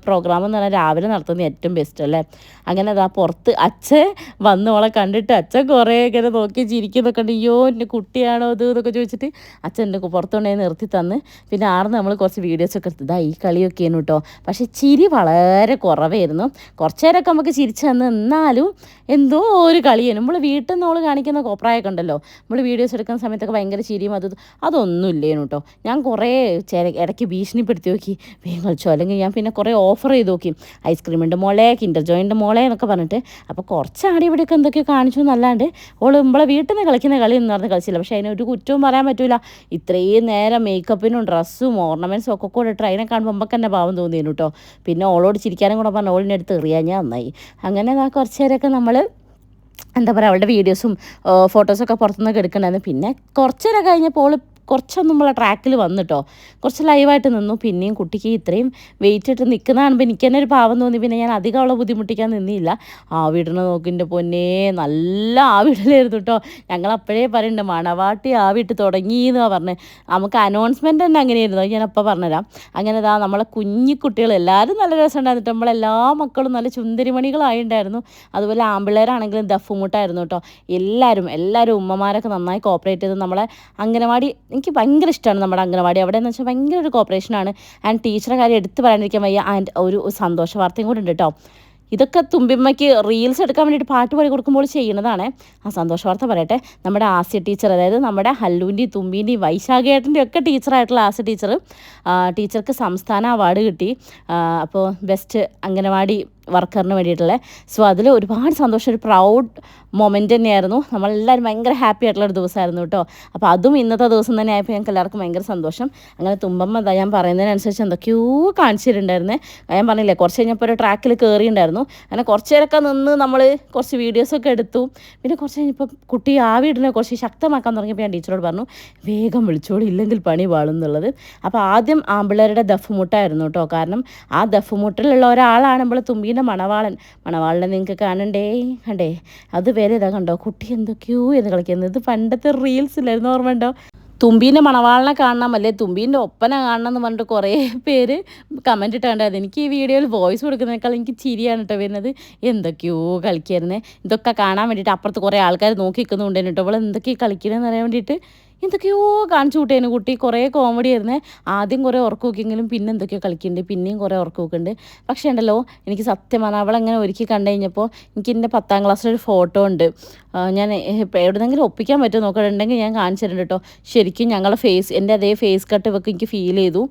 പ്രോഗ്രാം എന്ന് പറഞ്ഞാൽ രാവിലെ നടത്തുന്നത് ഏറ്റവും ബെസ്റ്റ് അല്ലേ? അങ്ങനെ അതാ പുറത്ത് അച്ഛൻ വന്ന് അവളെ കണ്ടിട്ട് അച്ഛൻ കുറേ ഇങ്ങനെ നോക്കി ചിരിക്കുന്നൊക്കെ ഉണ്ട് അയ്യോ എന്റെ കുട്ടിയാണോ ഇത്? എന്നൊക്കെ ചോദിച്ചിട്ട് അച്ഛൻ എന്റെ പുറത്തുകൊണ്ടേ നിർത്തി തന്ന്. പിന്നെ ആർന്ന് നമ്മൾ കുറച്ച് വീഡിയോസ് ഒക്കെ ഇതാ ഈ കളിയൊക്കെയാണ് കേട്ടോ പക്ഷേ ചിരി വളരെ കുറവായിരുന്നു. കുറച്ച് നേരമൊക്കെ നമുക്ക് ചിരിച്ചു തന്ന് എന്നാലും എന്തോ ഒരു കളിയാണ് നമ്മൾ വീട്ടിൽ നിന്ന് നമ്മൾ കാണിക്കുന്ന കോപ്രായൊക്കെ ഉണ്ടല്ലോ. നമ്മൾ വീഡിയോസ് എടുക്കുന്ന സമയത്തൊക്കെ ഭയങ്കര ചിരിയും അത് അതൊന്നും ഇല്ലേനു കേട്ടോ ഞാൻ കുറേ ഇടയ്ക്ക് ഭീഷണിപ്പെടുത്തി നോക്കി. വേഗം കളിച്ചോ. അല്ലെങ്കിൽ ഞാൻ പിന്നെ കുറേ ഓഫർ ചെയ്ത് നോക്കി. ഐസ്ക്രീമിന്റെ മോളെ കിൻഡർ ജോയിന്റെ മോളെ എന്നൊക്കെ പറഞ്ഞിട്ട്. അപ്പോൾ കുറച്ച് ആടി ഇവിടെയൊക്കെ എന്തൊക്കെയോ കാണിച്ചു എന്നല്ലാണ്ട് ഓൾ നമ്മളെ വീട്ടിൽ നിന്ന് കളിക്കുന്ന കളി എന്ന് പറഞ്ഞ് കളിച്ചില്ല. പക്ഷേ അതിനൊരു കുറ്റവും പറയാൻ പറ്റില്ല ഇത്രയും നേരം മേക്കപ്പിനും ഡ്രസ്സും ഓർണമെന്റ്സും ഒക്കെ കൂടെ അതിനെ കാണുമ്പോൾ നമുക്ക് തന്നെ പാവം തോന്നിയിരുന്നു കേട്ടോ പിന്നെ ഓളോട് ചിരിക്കാനും കൂടെ പറഞ്ഞ ഓളിന്റെ അടുത്ത് എറിയാൻ ഞാൻ നന്നായി. അങ്ങനെ ആ കുറച്ച് നേരമൊക്കെ നമ്മൾ എന്താ പറയുക അവളുടെ വീഡിയോസും ഫോട്ടോസൊക്കെ പുറത്തുനിന്നൊക്കെ എടുക്കണ്ടായിരുന്നു പിന്നെ കുറച്ച് നേരം കഴിഞ്ഞപ്പോൾ കുറച്ചൊന്നും നമ്മളെ ട്രാക്കിൽ വന്നിട്ടോ. കുറച്ച് ലൈവായിട്ട് നിന്നു. പിന്നെയും കുട്ടിക്ക് ഇത്രയും വെയിറ്റ് ഇട്ട് നിൽക്കുന്ന കാണുമ്പോൾ എനിക്ക് തന്നെ ഒരു പാവം തോന്നി. പിന്നെ ഞാൻ അധികം അവളെ ബുദ്ധിമുട്ടിക്കാൻ നിന്നില്ല. ആവിടണ നോക്കിന്റെ പൊന്നേ. നല്ല ആവിടലായിരുന്നു കേട്ടോ ഞങ്ങൾ അപ്പോഴേ പറയുന്നുണ്ട് മണവാട്ടി ആവിട്ട് തുടങ്ങി എന്ന് പറഞ്ഞത് നമുക്ക് അനൗൺസ്മെന്റ് തന്നെ അങ്ങനെയായിരുന്നു. ഞാൻ അപ്പം പറഞ്ഞുതരാം അങ്ങനെ ഇതാ നമ്മളെ കുഞ്ഞു കുട്ടികൾ എല്ലാവരും നല്ല രസമുണ്ടായിരുന്നു നമ്മളെല്ലാ മക്കളും നല്ല ചുന്ദരിമണികളായിട്ടുണ്ടായിരുന്നു അതുപോലെ ആമ്പിള്ളേരാണെങ്കിലും ദഫുമുട്ടായിരുന്നു കേട്ടോ എല്ലാവരും എല്ലാവരും ഉമ്മമാരൊക്കെ നന്നായി കോപ്പറേറ്റ് ചെയ്ത് നമ്മളെ അംഗനവാടി എനിക്ക് ഭയങ്കര ഇഷ്ടമാണ് നമ്മുടെ അംഗനവാടി. അവിടെ എന്ന് വെച്ചാൽ ഭയങ്കര ഒരു കോപ്പറേഷനാണ് ആൻഡ് ടീച്ചറെ കാര്യം എടുത്തു പറയാനിരിക്കാൻ വയ്യ. ആൻഡ് ഒരു സന്തോഷ വാർത്തയും കൂടെ ഉണ്ട് കേട്ടോ ഇതൊക്കെ തുമ്പിമ്മയ്ക്ക് റീൽസ് എടുക്കാൻ വേണ്ടിയിട്ട് പാട്ട് പാടി കൊടുക്കുമ്പോൾ ചെയ്യുന്നതാണ്. ആ സന്തോഷ വാർത്ത പറയട്ടെ. നമ്മുടെ ആസ്യ ടീച്ചർ അതായത് നമ്മുടെ ഹല്ലുവിന്റെയും തുമ്പീന്റെയും വൈശാഖേട്ടന്റെയും ഒക്കെ ടീച്ചറായിട്ടുള്ള ആസ്യ ടീച്ചർ ടീച്ചർക്ക് സംസ്ഥാന അവാർഡ് കിട്ടി. അപ്പോൾ ബെസ്റ്റ് അംഗനവാടി വർക്കറിന് വേണ്ടിയിട്ടുള്ള. സോ അതിൽ ഒരുപാട് സന്തോഷം ഒരു പ്രൗഡ് മൊമെന്റ് തന്നെയായിരുന്നു. നമ്മളെല്ലാവരും ഭയങ്കര ഹാപ്പി ആയിട്ടുള്ള ഒരു ദിവസമായിരുന്നു കേട്ടോ. അപ്പോൾ അതും ഇന്നത്തെ ദിവസം തന്നെ ആയപ്പോൾ ഞങ്ങൾക്ക് എല്ലാവർക്കും ഭയങ്കര സന്തോഷം. അങ്ങനെ തുമ്പമ്മ എന്താ ഞാൻ പറയുന്നതിനനുസരിച്ച് എന്തൊക്കെയോ കാണിച്ചിട്ടുണ്ടായിരുന്നേ ഞാൻ പറഞ്ഞില്ലേ കുറച്ച് കഴിഞ്ഞപ്പോൾ ഒരു ട്രാക്കിൽ കയറിയിട്ടുണ്ടായിരുന്നു അങ്ങനെ കുറച്ച് നേരമൊക്കെ നിന്ന് നമ്മൾ കുറച്ച് വീഡിയോസൊക്കെ എടുത്തു. പിന്നെ കുറച്ച് കഴിഞ്ഞപ്പോൾ കുട്ടി ആ വീടിനെ കുറച്ച് ശക്തമാക്കാൻ തുടങ്ങിയപ്പോൾ ഞാൻ ടീച്ചറോട് പറഞ്ഞു വേഗം വിളിച്ചോളൂ ഇല്ലെങ്കിൽ പണി വാളും എന്നുള്ളത്. അപ്പോൾ ആദ്യം ആമ്പിള്ളേരുടെ ദഫ്മുട്ടായിരുന്നു കേട്ടോ. കാരണം ആ ദഫ്മുട്ടിലുള്ള ഒരാളാണ് നമ്മൾ തുമ്പീന്റെ മണവാളൻ. മണവാളിനെ നിങ്ങൾക്ക് കാണണ്ടേ? കണ്ടേ? അത് വരെ ഇതാ കണ്ടോ? കുട്ടി എന്തൊക്കെയോ എന്ന് കളിക്കുന്നത് ഇത് പണ്ടത്തെ റീൽസിലായിരുന്നു ഓർമ്മ ഉണ്ടോ തുമ്പീന്റെ മണവാളിനെ കാണണം അല്ലേ? തുമ്പീന്റെ ഒപ്പന കാണണം എന്ന് പറഞ്ഞിട്ട് കുറേ പേര് കമന്റ് ഇട്ടുണ്ടായിരുന്നു എനിക്ക് ഈ വീഡിയോയിൽ വോയിസ് കൊടുക്കുന്നതിനേക്കാൾ എനിക്ക് ചിരിയാണ് കേട്ടോ വരുന്നത്. എന്തൊക്കെയോ കളിക്കായിരുന്നേ. ഇതൊക്കെ കാണാൻ വേണ്ടിയിട്ട് അപ്പുറത്ത് കുറേ ആൾക്കാർ നോക്കി നിൽക്കുന്നുണ്ട് കേട്ടോ. അവൾ എന്തൊക്കെയാണ് കളിക്കണമെന്ന് അറിയാൻ വേണ്ടിയിട്ട് എന്തൊക്കെയോ കാണിച്ചു കൂട്ടിയതിന് കുട്ടി. കുറേ കോമഡി ആയിരുന്നേ. ആദ്യം കുറേ ഉറക്കം നോക്കിയെങ്കിലും പിന്നെ എന്തൊക്കെയോ കളിക്കുന്നുണ്ട്. പിന്നെയും കുറേ ഉറക്കം നോക്കുന്നുണ്ട്. പക്ഷേ ഉണ്ടല്ലോ എനിക്ക് സത്യമാണ് അവളങ്ങനെ ഒരുക്കി കണ്ടു കഴിഞ്ഞപ്പോൾ എനിക്ക് എന്റെ പത്താം ക്ലാസ്സിലൊരു ഫോട്ടോ ഉണ്ട്. ഞാൻ എവിടെന്നെങ്കിലും ഒപ്പിക്കാൻ പറ്റുമോ നോക്കണുണ്ടെങ്കിൽ ഞാൻ കാണിച്ചിട്ടുണ്ട് കേട്ടോ. ശരിക്കും ഞങ്ങളുടെ ഫേസ് എന്റെ അതേ ഫേസ് കട്ട് ഇവർക്ക് എനിക്ക് ഫീൽ ചെയ്തു.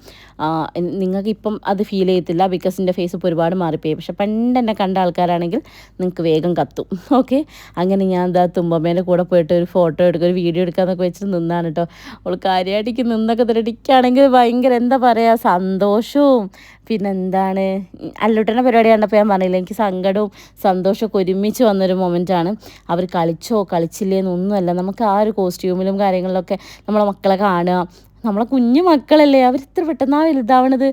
നിങ്ങൾക്കിപ്പം അത് ഫീൽ ചെയ്യത്തില്ല ബിക്കോസ് എന്റെ ഫേസ് ഇപ്പോൾ ഒരുപാട് മാറിപ്പോയി. പക്ഷെ പണ്ട് എന്നെ കണ്ട ആൾക്കാരാണെങ്കിൽ നിങ്ങൾക്ക് വേഗം കത്തും. ഓക്കെ അങ്ങനെ ഞാൻ എന്താ തുമ്പമ്മേന്റെ കൂടെ പോയിട്ട് ഒരു ഫോട്ടോ എടുക്കുക ഒരു വീഡിയോ എടുക്കുക എന്നൊക്കെ വെച്ചിട്ട് നിന്നാണ്. പെണ്ണാണ് കേട്ടോ അവൾ കാര്യമായിട്ട് നിന്നൊക്കെ തരടിക്കാണെങ്കിൽ ഭയങ്കര എന്താ പറയുക സന്തോഷവും. പിന്നെന്താണ് അല്ലുട്ടന്റെ പരിപാടി കണ്ടപ്പോൾ ഞാൻ പറഞ്ഞില്ല എനിക്ക് സങ്കടവും സന്തോഷമൊക്കെ ഒരുമിച്ച് വന്നൊരു മൊമെന്റാണ് അവർ കളിച്ചോ കളിച്ചില്ലേന്നൊന്നുമല്ല നമുക്ക് ആ ഒരു കോസ്റ്റ്യൂമിലും കാര്യങ്ങളിലൊക്കെ നമ്മളെ മക്കളെ കാണുക. നമ്മളെ കുഞ്ഞു മക്കളല്ലേ അവർ ഇത്ര പെട്ടെന്നാണ് വലുതാവണത്.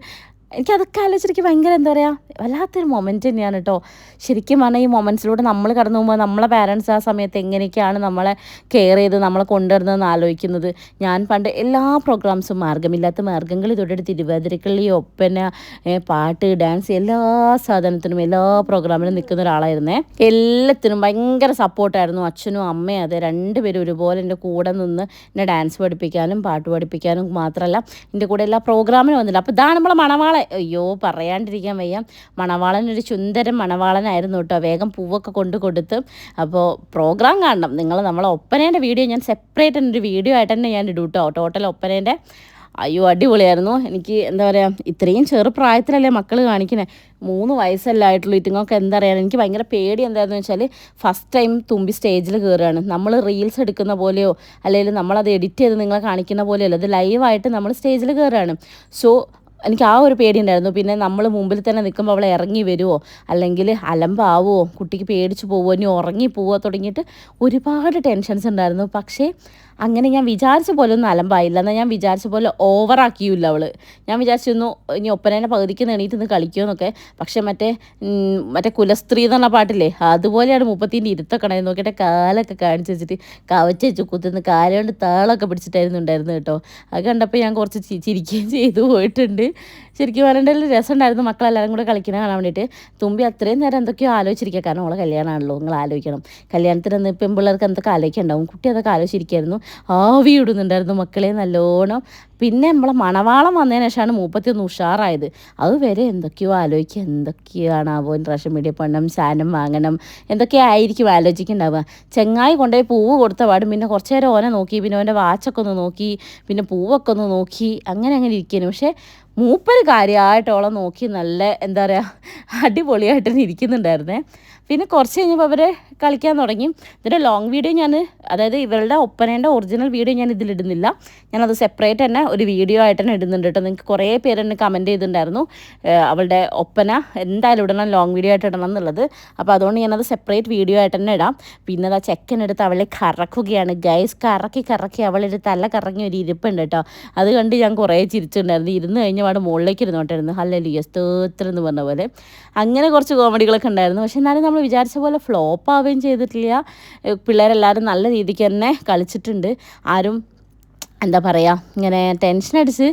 എനിക്കതൊക്കെ ആലോചിച്ചെനിക്ക് ഭയങ്കര എന്താ പറയുക വല്ലാത്തൊരു മൊമെന്റ് തന്നെയാണ് കേട്ടോ ശരിക്കും പറഞ്ഞാൽ ഈ മൊമെന്റ്സിലൂടെ നമ്മൾ കടന്നു പോകുമ്പോൾ നമ്മളെ പാരൻസ് ആ സമയത്ത് എങ്ങനെയൊക്കെയാണ് നമ്മളെ കെയർ ചെയ്ത് നമ്മളെ കൊണ്ടുവരുന്നതെന്ന് ആലോചിക്കുന്നത്. ഞാൻ പണ്ട് എല്ലാ പ്രോഗ്രാംസും മാർഗമില്ലാത്ത മാർഗങ്ങൾ ഇതോടെ തിരുവാതിരക്കളി ഒപ്പന പാട്ട് ഡാൻസ് എല്ലാ സാധനത്തിനും എല്ലാ പ്രോഗ്രാമിലും നിൽക്കുന്ന ഒരാളായിരുന്നേ. എല്ലാത്തിനും ഭയങ്കര സപ്പോർട്ടായിരുന്നു അച്ഛനും അമ്മയും അതെ രണ്ടുപേരും ഒരുപോലെ എന്റെ കൂടെ നിന്ന് എന്നെ ഡാൻസ് പഠിപ്പിക്കാനും പാട്ട് പഠിപ്പിക്കാനും മാത്രമല്ല എന്റെ കൂടെ എല്ലാ പ്രോഗ്രാമിനും വന്നില്ല. അപ്പോൾ ഇതാണ് നമ്മളെ മണവാളൻ അയ്യോ പറയാണ്ടിരിക്കാൻ വയ്യ. മണവാളൻ ഒരു സുന്ദരൻ മണവാളനായിരുന്നു കേട്ടോ. വേഗം പൂവൊക്കെ കൊണ്ട് കൊടുത്ത്. അപ്പോൾ പ്രോഗ്രാം കാണണം. നിങ്ങൾ നമ്മളെ ഒപ്പനേന്റെ വീഡിയോ ഞാൻ സെപ്പറേറ്റ് ഒരു വീഡിയോ ആയിട്ട് തന്നെ ഞാൻ ഇടും കേട്ടോ. ടോട്ടൽ ഒപ്പനേന്റെ. അയ്യോ അടിപൊളിയായിരുന്നു. എനിക്ക് എന്താ പറയുക ഇത്രയും ചെറുപ്രായത്തിലല്ലേ മക്കൾ കാണിക്കുന്നത് മൂന്ന് വയസ്സല്ലായിട്ടുള്ളൂ ഇറ്റുങ്ങൾക്ക് എന്താ പറയുക എനിക്ക് ഭയങ്കര പേടി എന്താണെന്ന് വെച്ചാൽ ഫസ്റ്റ് ടൈം തുമ്പി സ്റ്റേജിൽ കയറുകയാണ് നമ്മൾ റീൽസ് എടുക്കുന്ന പോലെയോ അല്ലെങ്കിൽ നമ്മളത് എഡിറ്റ് ചെയ്ത് നിങ്ങളെ കാണിക്കുന്ന പോലെയോ അല്ല അത് ലൈവായിട്ട് നമ്മൾ സ്റ്റേജിൽ കയറുകയാണ് സോ എനിക്ക് ആ ഒരു പേടി ഉണ്ടായിരുന്നു പിന്നെ നമ്മൾ മുമ്പിൽ തന്നെ നിൽക്കുമ്പോൾ അവൾ ഇറങ്ങി വരുമോ അല്ലെങ്കിൽ അലമ്പാവോ? കുട്ടിക്ക് പേടിച്ച് പോവോ? ഇനി ഉറങ്ങി പോവോ? തുടങ്ങിയിട്ട് ഒരുപാട് ടെൻഷൻസ് ഉണ്ടായിരുന്നു. പക്ഷേ അങ്ങനെ ഞാൻ വിചാരിച്ച പോലെ ഒന്നും അലമ്പായില്ല. എന്നാൽ ഞാൻ വിചാരിച്ച പോലെ ഓവറാക്കിയില്ല അവൾ ഞാൻ വിചാരിച്ചിരുന്നു ഇനി ഒപ്പനേനെ പകുതിക്ക് നെണീറ്റ് നിന്ന് കളിക്കുമെന്നൊക്കെ. പക്ഷെ മറ്റേ മറ്റേ കുലസ്ത്രീ എന്ന് പാട്ടില്ലേ അതുപോലെയാണ് മുപ്പത്തിന്റെ ഇരുത്തൊക്കെ നോക്കിയിട്ട് കാലൊക്കെ കാണിച്ച് വെച്ചിട്ട് കവച്ചു വെച്ച് കുത്തുന്ന കാലുകൊണ്ട് താളൊക്കെ പിടിച്ചിട്ടായിരുന്നു ഉണ്ടായിരുന്നു കേട്ടോ. അത് കണ്ടപ്പോൾ ഞാൻ കുറച്ച് ചിരിക്കുകയും ചെയ്തു പോയിട്ടുണ്ട്. ശരിക്കും പറയേണ്ടതിൽ രസമുണ്ടായിരുന്നു മക്കളെല്ലാവരും കൂടെ കളിക്കണ കാണാൻ വേണ്ടിയിട്ട്. തുമ്പി അത്രയും നേരം എന്തൊക്കെയോ ആലോചിച്ചിരിക്കുക. കാരണം അവളെ കല്യാണമാണല്ലോ നിങ്ങൾ ആലോചിക്കണം. കല്യാണത്തിന് പെൺപിള്ളേർക്ക് എന്തൊക്കെ ആലോചിക്കുന്നുണ്ടാവും കുട്ടി അതൊക്കെ ആലോചിച്ചിരിക്കായിരുന്നു. ആവി ഇടുന്നുണ്ടായിരുന്നു മക്കളെ നല്ലോണം. പിന്നെ നമ്മളെ മണവാളം വന്നതിന് ശേഷമാണ് മൂപ്പത്തി ഒന്ന് ഉഷാറായത് അതുവരെ എന്തൊക്കെയോ ആലോചിക്കുക. എന്തൊക്കെയാണാവോ റേഷൻ മീഡിയ പണം സാധനം വാങ്ങണം എന്തൊക്കെയായിരിക്കും ആലോചിക്കുന്നുണ്ടാവുക ചെങ്ങായി കൊണ്ടുപോയി പൂവ് കൊടുത്ത പാടും. പിന്നെ കുറച്ച് നേരം ഓനെ നോക്കി പിന്നെ ഓന്റെ വാച്ചൊക്കെ ഒന്ന് നോക്കി പിന്നെ പൂവൊക്കെ ഒന്ന് നോക്കി അങ്ങനെ അങ്ങനെ ഇരിക്കുന്നു പക്ഷേ മൂപ്പര് കാര്യമായിട്ടോളം നോക്കി നല്ല എന്താ പറയുക അടിപൊളിയായിട്ട് തന്നെ ഇരിക്കുന്നുണ്ടായിരുന്നേ. പിന്നെ കുറച്ച് കഴിഞ്ഞപ്പോൾ അവർ കളിക്കാൻ തുടങ്ങി. ഇതിന്റെ ലോങ് വീഡിയോ ഞാൻ അതായത് ഇവരുടെ ഒപ്പനേന്റെ ഒറിജിനൽ വീഡിയോ ഞാൻ ഇതിലിടുന്നില്ല ഞാനത് സെപ്പറേറ്റ് തന്നെ ഒരു വീഡിയോ ആയിട്ട് തന്നെ ഇടുന്നുണ്ട് കേട്ടോ. നിങ്ങൾക്ക് കുറേ പേര് എന്നെ കമന്റ് ചെയ്തിട്ടുണ്ടായിരുന്നു. അവളുടെ ഒപ്പന എന്തായാലും ഇടണം ലോങ് വീഡിയോ ആയിട്ട് ഇടണം എന്നുള്ളത്. അപ്പോൾ അതുകൊണ്ട് ഞാനത് സെപ്പറേറ്റ് വീഡിയോ ആയിട്ട് തന്നെ ഇടാം. പിന്നെ അതാ ചെക്കനെടുത്ത് അവളെ കറക്കുകയാണ്. ഗൈസ് കറക്കി കറക്കി അവളൊരു തല കറങ്ങി ഒരു ഇരിപ്പുണ്ട് കേട്ടോ. അത് കണ്ട് ഞാൻ കുറേ ചിരിച്ചിട്ടുണ്ടായിരുന്നു. ഇരുന്ന് കഴിഞ്ഞ പാട് മുകളിലേക്ക് ഇരുന്നോട്ടായിരുന്നു ഹല്ലലിയ സ്തോത്രം എന്ന് പറഞ്ഞ പോലെ. അങ്ങനെ കുറച്ച് കോമഡികളൊക്കെ ഉണ്ടായിരുന്നു. പക്ഷെ എന്നാലും നമ്മൾ വിചാരിച്ച പോലെ ഫ്ലോപ്പ് ആവുകയും ചെയ്തിട്ടില്ല. പിള്ളേരെല്ലാവരും നല്ല രീതിക്ക് തന്നെ കളിച്ചിട്ടുണ്ട്. ആരും എന്താ പറയുക ഇങ്ങനെ ടെൻഷൻ അടിച്ച്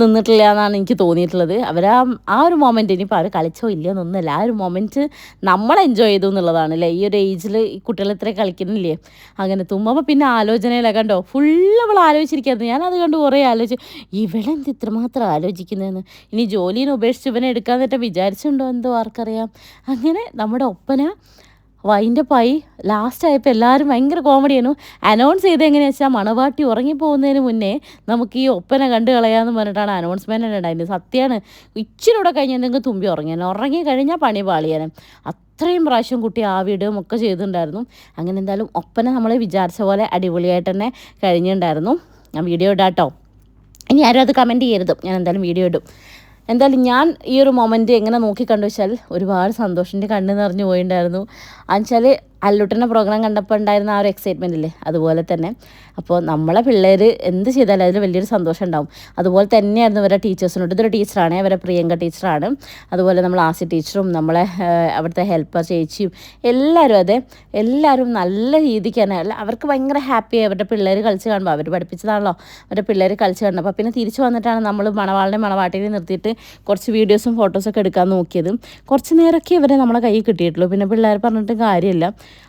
നിന്നിട്ടില്ല എന്നാണ് എനിക്ക് തോന്നിയിട്ടുള്ളത്. അവർ ആ ആ ഒരു മൊമെന്റ് ഇനിയിപ്പോൾ അവർ കളിച്ചോ ഇല്ലയോ എന്നൊന്നുമില്ല ആ ഒരു മൊമെന്റ് നമ്മൾ എൻജോയ് ചെയ്തു എന്നുള്ളതാണ് അല്ലേ ഈ ഒരു ഏജിൽ ഈ കുട്ടികൾ ഇത്ര കളിക്കുന്നില്ലേ? അങ്ങനെ തുമ്മുമ്പോൾ പിന്നെ ആലോചനയില്ല കണ്ടോ? ഫുള്ള് അവൾ ആലോചിച്ചിരിക്കുന്നത്. ഞാൻ അത് കണ്ട് കുറേ ആലോചിച്ചു ഇവളെന്ത് ഇത്രമാത്രം ആലോചിക്കുന്നതെന്ന് ഇനി ജോലിനെ ഉപേക്ഷിച്ച് ഇവനെ എടുക്കാൻ നേരം വിചാരിച്ചിട്ടുണ്ടോ? എന്തോ ആർക്കറിയാം. അങ്ങനെ നമ്മുടെ ഒപ്പന വൈൻഡപ്പായി ലാസ്റ്റ് ആയപ്പോൾ എല്ലാവരും ഭയങ്കര കോമഡിയാണ് അനൗൺസ് ചെയ്ത് എങ്ങനെയാണെന്ന് വെച്ചാൽ മണവാട്ടി ഉറങ്ങിപ്പോകുന്നതിന് മുന്നേ നമുക്ക് ഈ ഒപ്പന കണ്ടു കളയാന്ന് പറഞ്ഞിട്ടാണ് അനൗൺസ്മെന്റ് ഉണ്ടായിരുന്നത്. സത്യമാണ് ഇച്ചിരി കൂടെ കഴിഞ്ഞാൽ നിങ്ങൾക്ക് തുമ്പി ഉറങ്ങിയാലും ഉറങ്ങി കഴിഞ്ഞാൽ പണി പാളിയാനും. അത്രയും പ്രാവശ്യം കുട്ടി ആവിടുകയും ഒക്കെ ചെയ്തിട്ടുണ്ടായിരുന്നു. അങ്ങനെ എന്തായാലും ഒപ്പന നമ്മൾ വിചാരിച്ച പോലെ അടിപൊളിയായിട്ട് തന്നെ കഴിഞ്ഞിട്ടുണ്ടായിരുന്നു. ഞാൻ വീഡിയോ ഇടാം കേട്ടോ ഇനി ആരും അത് കമന്റ് ചെയ്യരുത്. ഞാൻ എന്തായാലും വീഡിയോ ഇടും. എന്തായാലും ഞാൻ ഈ ഒരു മൊമെന്റ് എങ്ങനെ നോക്കി കണ്ടു വെച്ചാൽ ഒരുപാട് സന്തോഷത്തിന്റെ കണ്ണ് നിറഞ്ഞു പോയിണ്ടായിരുന്നു. എന്നുവെച്ചാൽ അല്ലുട്ടന്റെ പ്രോഗ്രാം കണ്ടപ്പോൾ ഉണ്ടായിരുന്ന ആ ഒരു എക്സൈറ്റ്മെന്റ് ഇല്ലേ? അതുപോലെ തന്നെ. അപ്പോൾ നമ്മളെ പിള്ളേർ എന്ത് ചെയ്താലും അതിൽ വലിയൊരു സന്തോഷം ഉണ്ടാവും. അതുപോലെ തന്നെയായിരുന്നു ഇവരുടെ ടീച്ചേഴ്സിനോട് ഇതൊരു ടീച്ചറാണ് ഇവരെ പ്രിയങ്ക ടീച്ചറാണ് അതുപോലെ നമ്മൾ ആസി ടീച്ചറും നമ്മളെ അവിടുത്തെ ഹെൽപ്പർ ചേച്ചിയും എല്ലാവരും അതെ എല്ലാവരും നല്ല രീതിക്ക് തന്നെ അവർക്ക് ഭയങ്കര ഹാപ്പി അവരുടെ പിള്ളേർ കളിച്ച് കാണുമ്പോൾ അവർ പഠിപ്പിച്ചതാണല്ലോ. അവരുടെ പിള്ളേർ കളിച്ച് കാണുമ്പോൾ പിന്നെ തിരിച്ചു വന്നിട്ടാണ് നമ്മൾ മണവാളിനെ മണവാട്ടിനെ നിർത്തിയിട്ട് കുറച്ച് വീഡിയോസും ഫോട്ടോസൊക്കെ എടുക്കാൻ നോക്കിയത്. കുറച്ച് നേരമൊക്കെ ഇവരെ നമ്മളെ കയ്യിൽ കിട്ടിയിട്ടുള്ളൂ. പിന്നെ പിള്ളേർ പറഞ്ഞിട്ട് കാര്യമില്ല.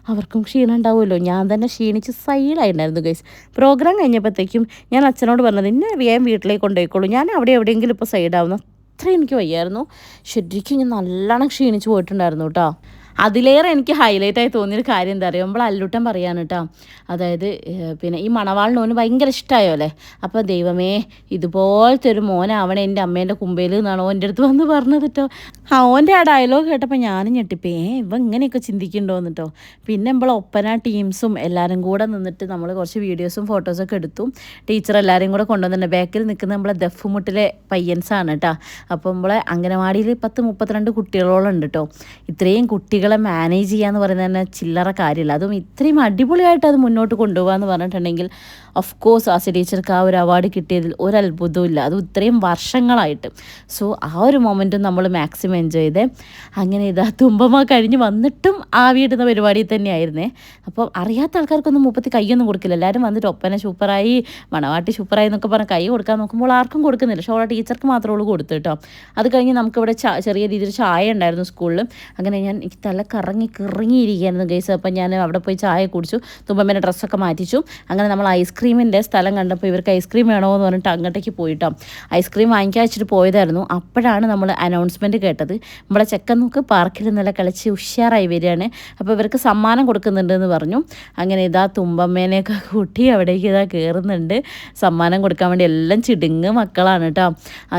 അവർക്കും ക്ഷീണം ഉണ്ടാവുമല്ലോ. ഞാൻ തന്നെ ക്ഷീണിച്ച് സൈഡായിട്ടുണ്ടായിരുന്നു ഗൈസ് പ്രോഗ്രാം കഴിഞ്ഞപ്പോഴത്തേക്കും ഞാൻ അച്ഛനോട് പറഞ്ഞത് ഇന്നെ വേഗം വീട്ടിലേക്ക് കൊണ്ടുപോയിക്കോളൂ. ഞാൻ അവിടെ എവിടെയെങ്കിലും ഇപ്പോൾ സൈഡാവുന്നു അത്ര എനിക്ക് വയ്യായിരുന്നു. ശരിക്കും ഞാൻ നല്ലോണം ക്ഷീണിച്ച് പോയിട്ടുണ്ടായിരുന്നു കേട്ടോ അതിലേറെ എനിക്ക് ഹൈലൈറ്റ് ആയി തോന്നിയൊരു കാര്യം എന്താ പറയുക നമ്മൾ അല്ലുട്ടൻ പറയാണ് കേട്ടോ അതായത് പിന്നെ ഈ മണവാളിന് ഓന് ഭയങ്കര ഇഷ്ടമായോ അല്ലേ? അപ്പോൾ ദൈവമേ ഇതുപോലത്തെ ഒരു മോനാവണേ എന്റെ അമ്മേന്റെ കുമ്പയിൽ നിന്നാണ് ഓന്റെ അടുത്ത് വന്ന് പറഞ്ഞത് കേട്ടോ ആ ഓന്റെ ആ ഡയലോഗ് കേട്ടപ്പോൾ ഞാനും ഞെട്ടിപ്പേ. ഇവ ഇങ്ങനെയൊക്കെ ചിന്തിക്കണ്ടോന്ന് കേട്ടോ പിന്നെ നമ്മൾ ഒപ്പന ടീംസും എല്ലാവരും കൂടെ നിന്നിട്ട് നമ്മൾ കുറച്ച് വീഡിയോസും ഫോട്ടോസൊക്കെ എടുത്തു. ടീച്ചർ എല്ലാവരെയും കൂടെ കൊണ്ടുവന്നിട്ടുണ്ട്. ബാക്കിൽ നിൽക്കുന്ന നമ്മളെ ദഫുമുട്ടിലെ പയ്യൻസാണ് കേട്ടോ അപ്പോൾ നമ്മളെ അംഗനവാടിയിൽ പത്ത് മുപ്പത്തിരണ്ട് കുട്ടികളോളം ഉണ്ട് കേട്ടോ ഇത്രയും കുട്ടികളെ മാനേജ് ചെയ്യുക എന്ന് പറയുന്നത് തന്നെ ചില്ലറ കാര്യമില്ല. അതും ഇത്രയും അടിപൊളിയായിട്ട് അത് മുന്നോട്ട് കൊണ്ടുപോകാന്ന് പറഞ്ഞിട്ടുണ്ടെങ്കിൽ ഓഫ് കോഴ്സ് എ ടീച്ചർക്ക് ആ ഒരു അവാർഡ് കിട്ടിയതിൽ ഒരു അത്ഭുതവും അത് ഇത്രയും വർഷങ്ങളായിട്ട്. സോ ആ ഒരു മൊമെന്റും നമ്മൾ മാക്സിമം എൻജോയ് ചെയ്തേ. അങ്ങനെ ഇതാ തുമ്പമ കഴിഞ്ഞ് വന്നിട്ടും ആ വീടുന്ന പരിപാടി തന്നെയായിരുന്നേ. അപ്പോൾ അറിയാത്ത ആൾക്കാർക്കൊന്നും മുപ്പത്തി കൈയൊന്നും കൊടുക്കില്ല. എല്ലാവരും വന്നിട്ട് ഒപ്പനെ സൂപ്പറായി മണവാട്ടി സൂപ്പറായി എന്നൊക്കെ പറഞ്ഞ് കൈ കൊടുക്കാൻ നോക്കുമ്പോൾ ആർക്കും കൊടുക്കുന്നില്ല. പക്ഷേ അവളെ ടീച്ചർക്ക് മാത്രമേ ഉള്ളൂ കൊടുത്തു കേട്ടോ. അത് കഴിഞ്ഞ് നമുക്കിവിടെ ചെറിയ രീതിയിൽ ചായ ഉണ്ടായിരുന്നു സ്കൂളിൽ. അങ്ങനെ ഞാൻ എനിക്ക് തല കറങ്ങി കിറങ്ങിയിരിക്കുകയായിരുന്നു ഗൈസ് അപ്പം ഞാൻ അവിടെ പോയി ചായ കുടിച്ചു. തുമ്പമ്മേന്റെ ഡ്രസ്സൊക്കെ മാറ്റിച്ചു. അങ്ങനെ നമ്മൾ ഐസ്ക്രീമിന്റെ സ്ഥലം കണ്ടപ്പോൾ ഇവർക്ക് ഐസ്ക്രീം വേണോ എന്ന് പറഞ്ഞിട്ട് അങ്ങോട്ടേക്ക് പോയിട്ടോ. ഐസ്ക്രീം വാങ്ങിക്കാൻ വെച്ചിട്ട് പോയതായിരുന്നു. അപ്പോഴാണ് നമ്മൾ അനൗൺസ്മെന്റ് കേട്ടത്. നമ്മളെ ചെക്കൻ നോക്ക് പാർക്കിൽ നല്ല കളിച്ച് ഉഷാറായി വരികയാണ്. അപ്പോൾ ഇവർക്ക് സമ്മാനം കൊടുക്കുന്നുണ്ടെന്ന് പറഞ്ഞു. അങ്ങനെ ഇതാ തുമ്പമ്മേനെയൊക്കെ കൂട്ടി അവിടേക്ക് ഇതാ കയറുന്നുണ്ട് സമ്മാനം കൊടുക്കാൻ വേണ്ടി എല്ലാം ചിടുങ്ങ് മക്കളാണ് കേട്ടോ.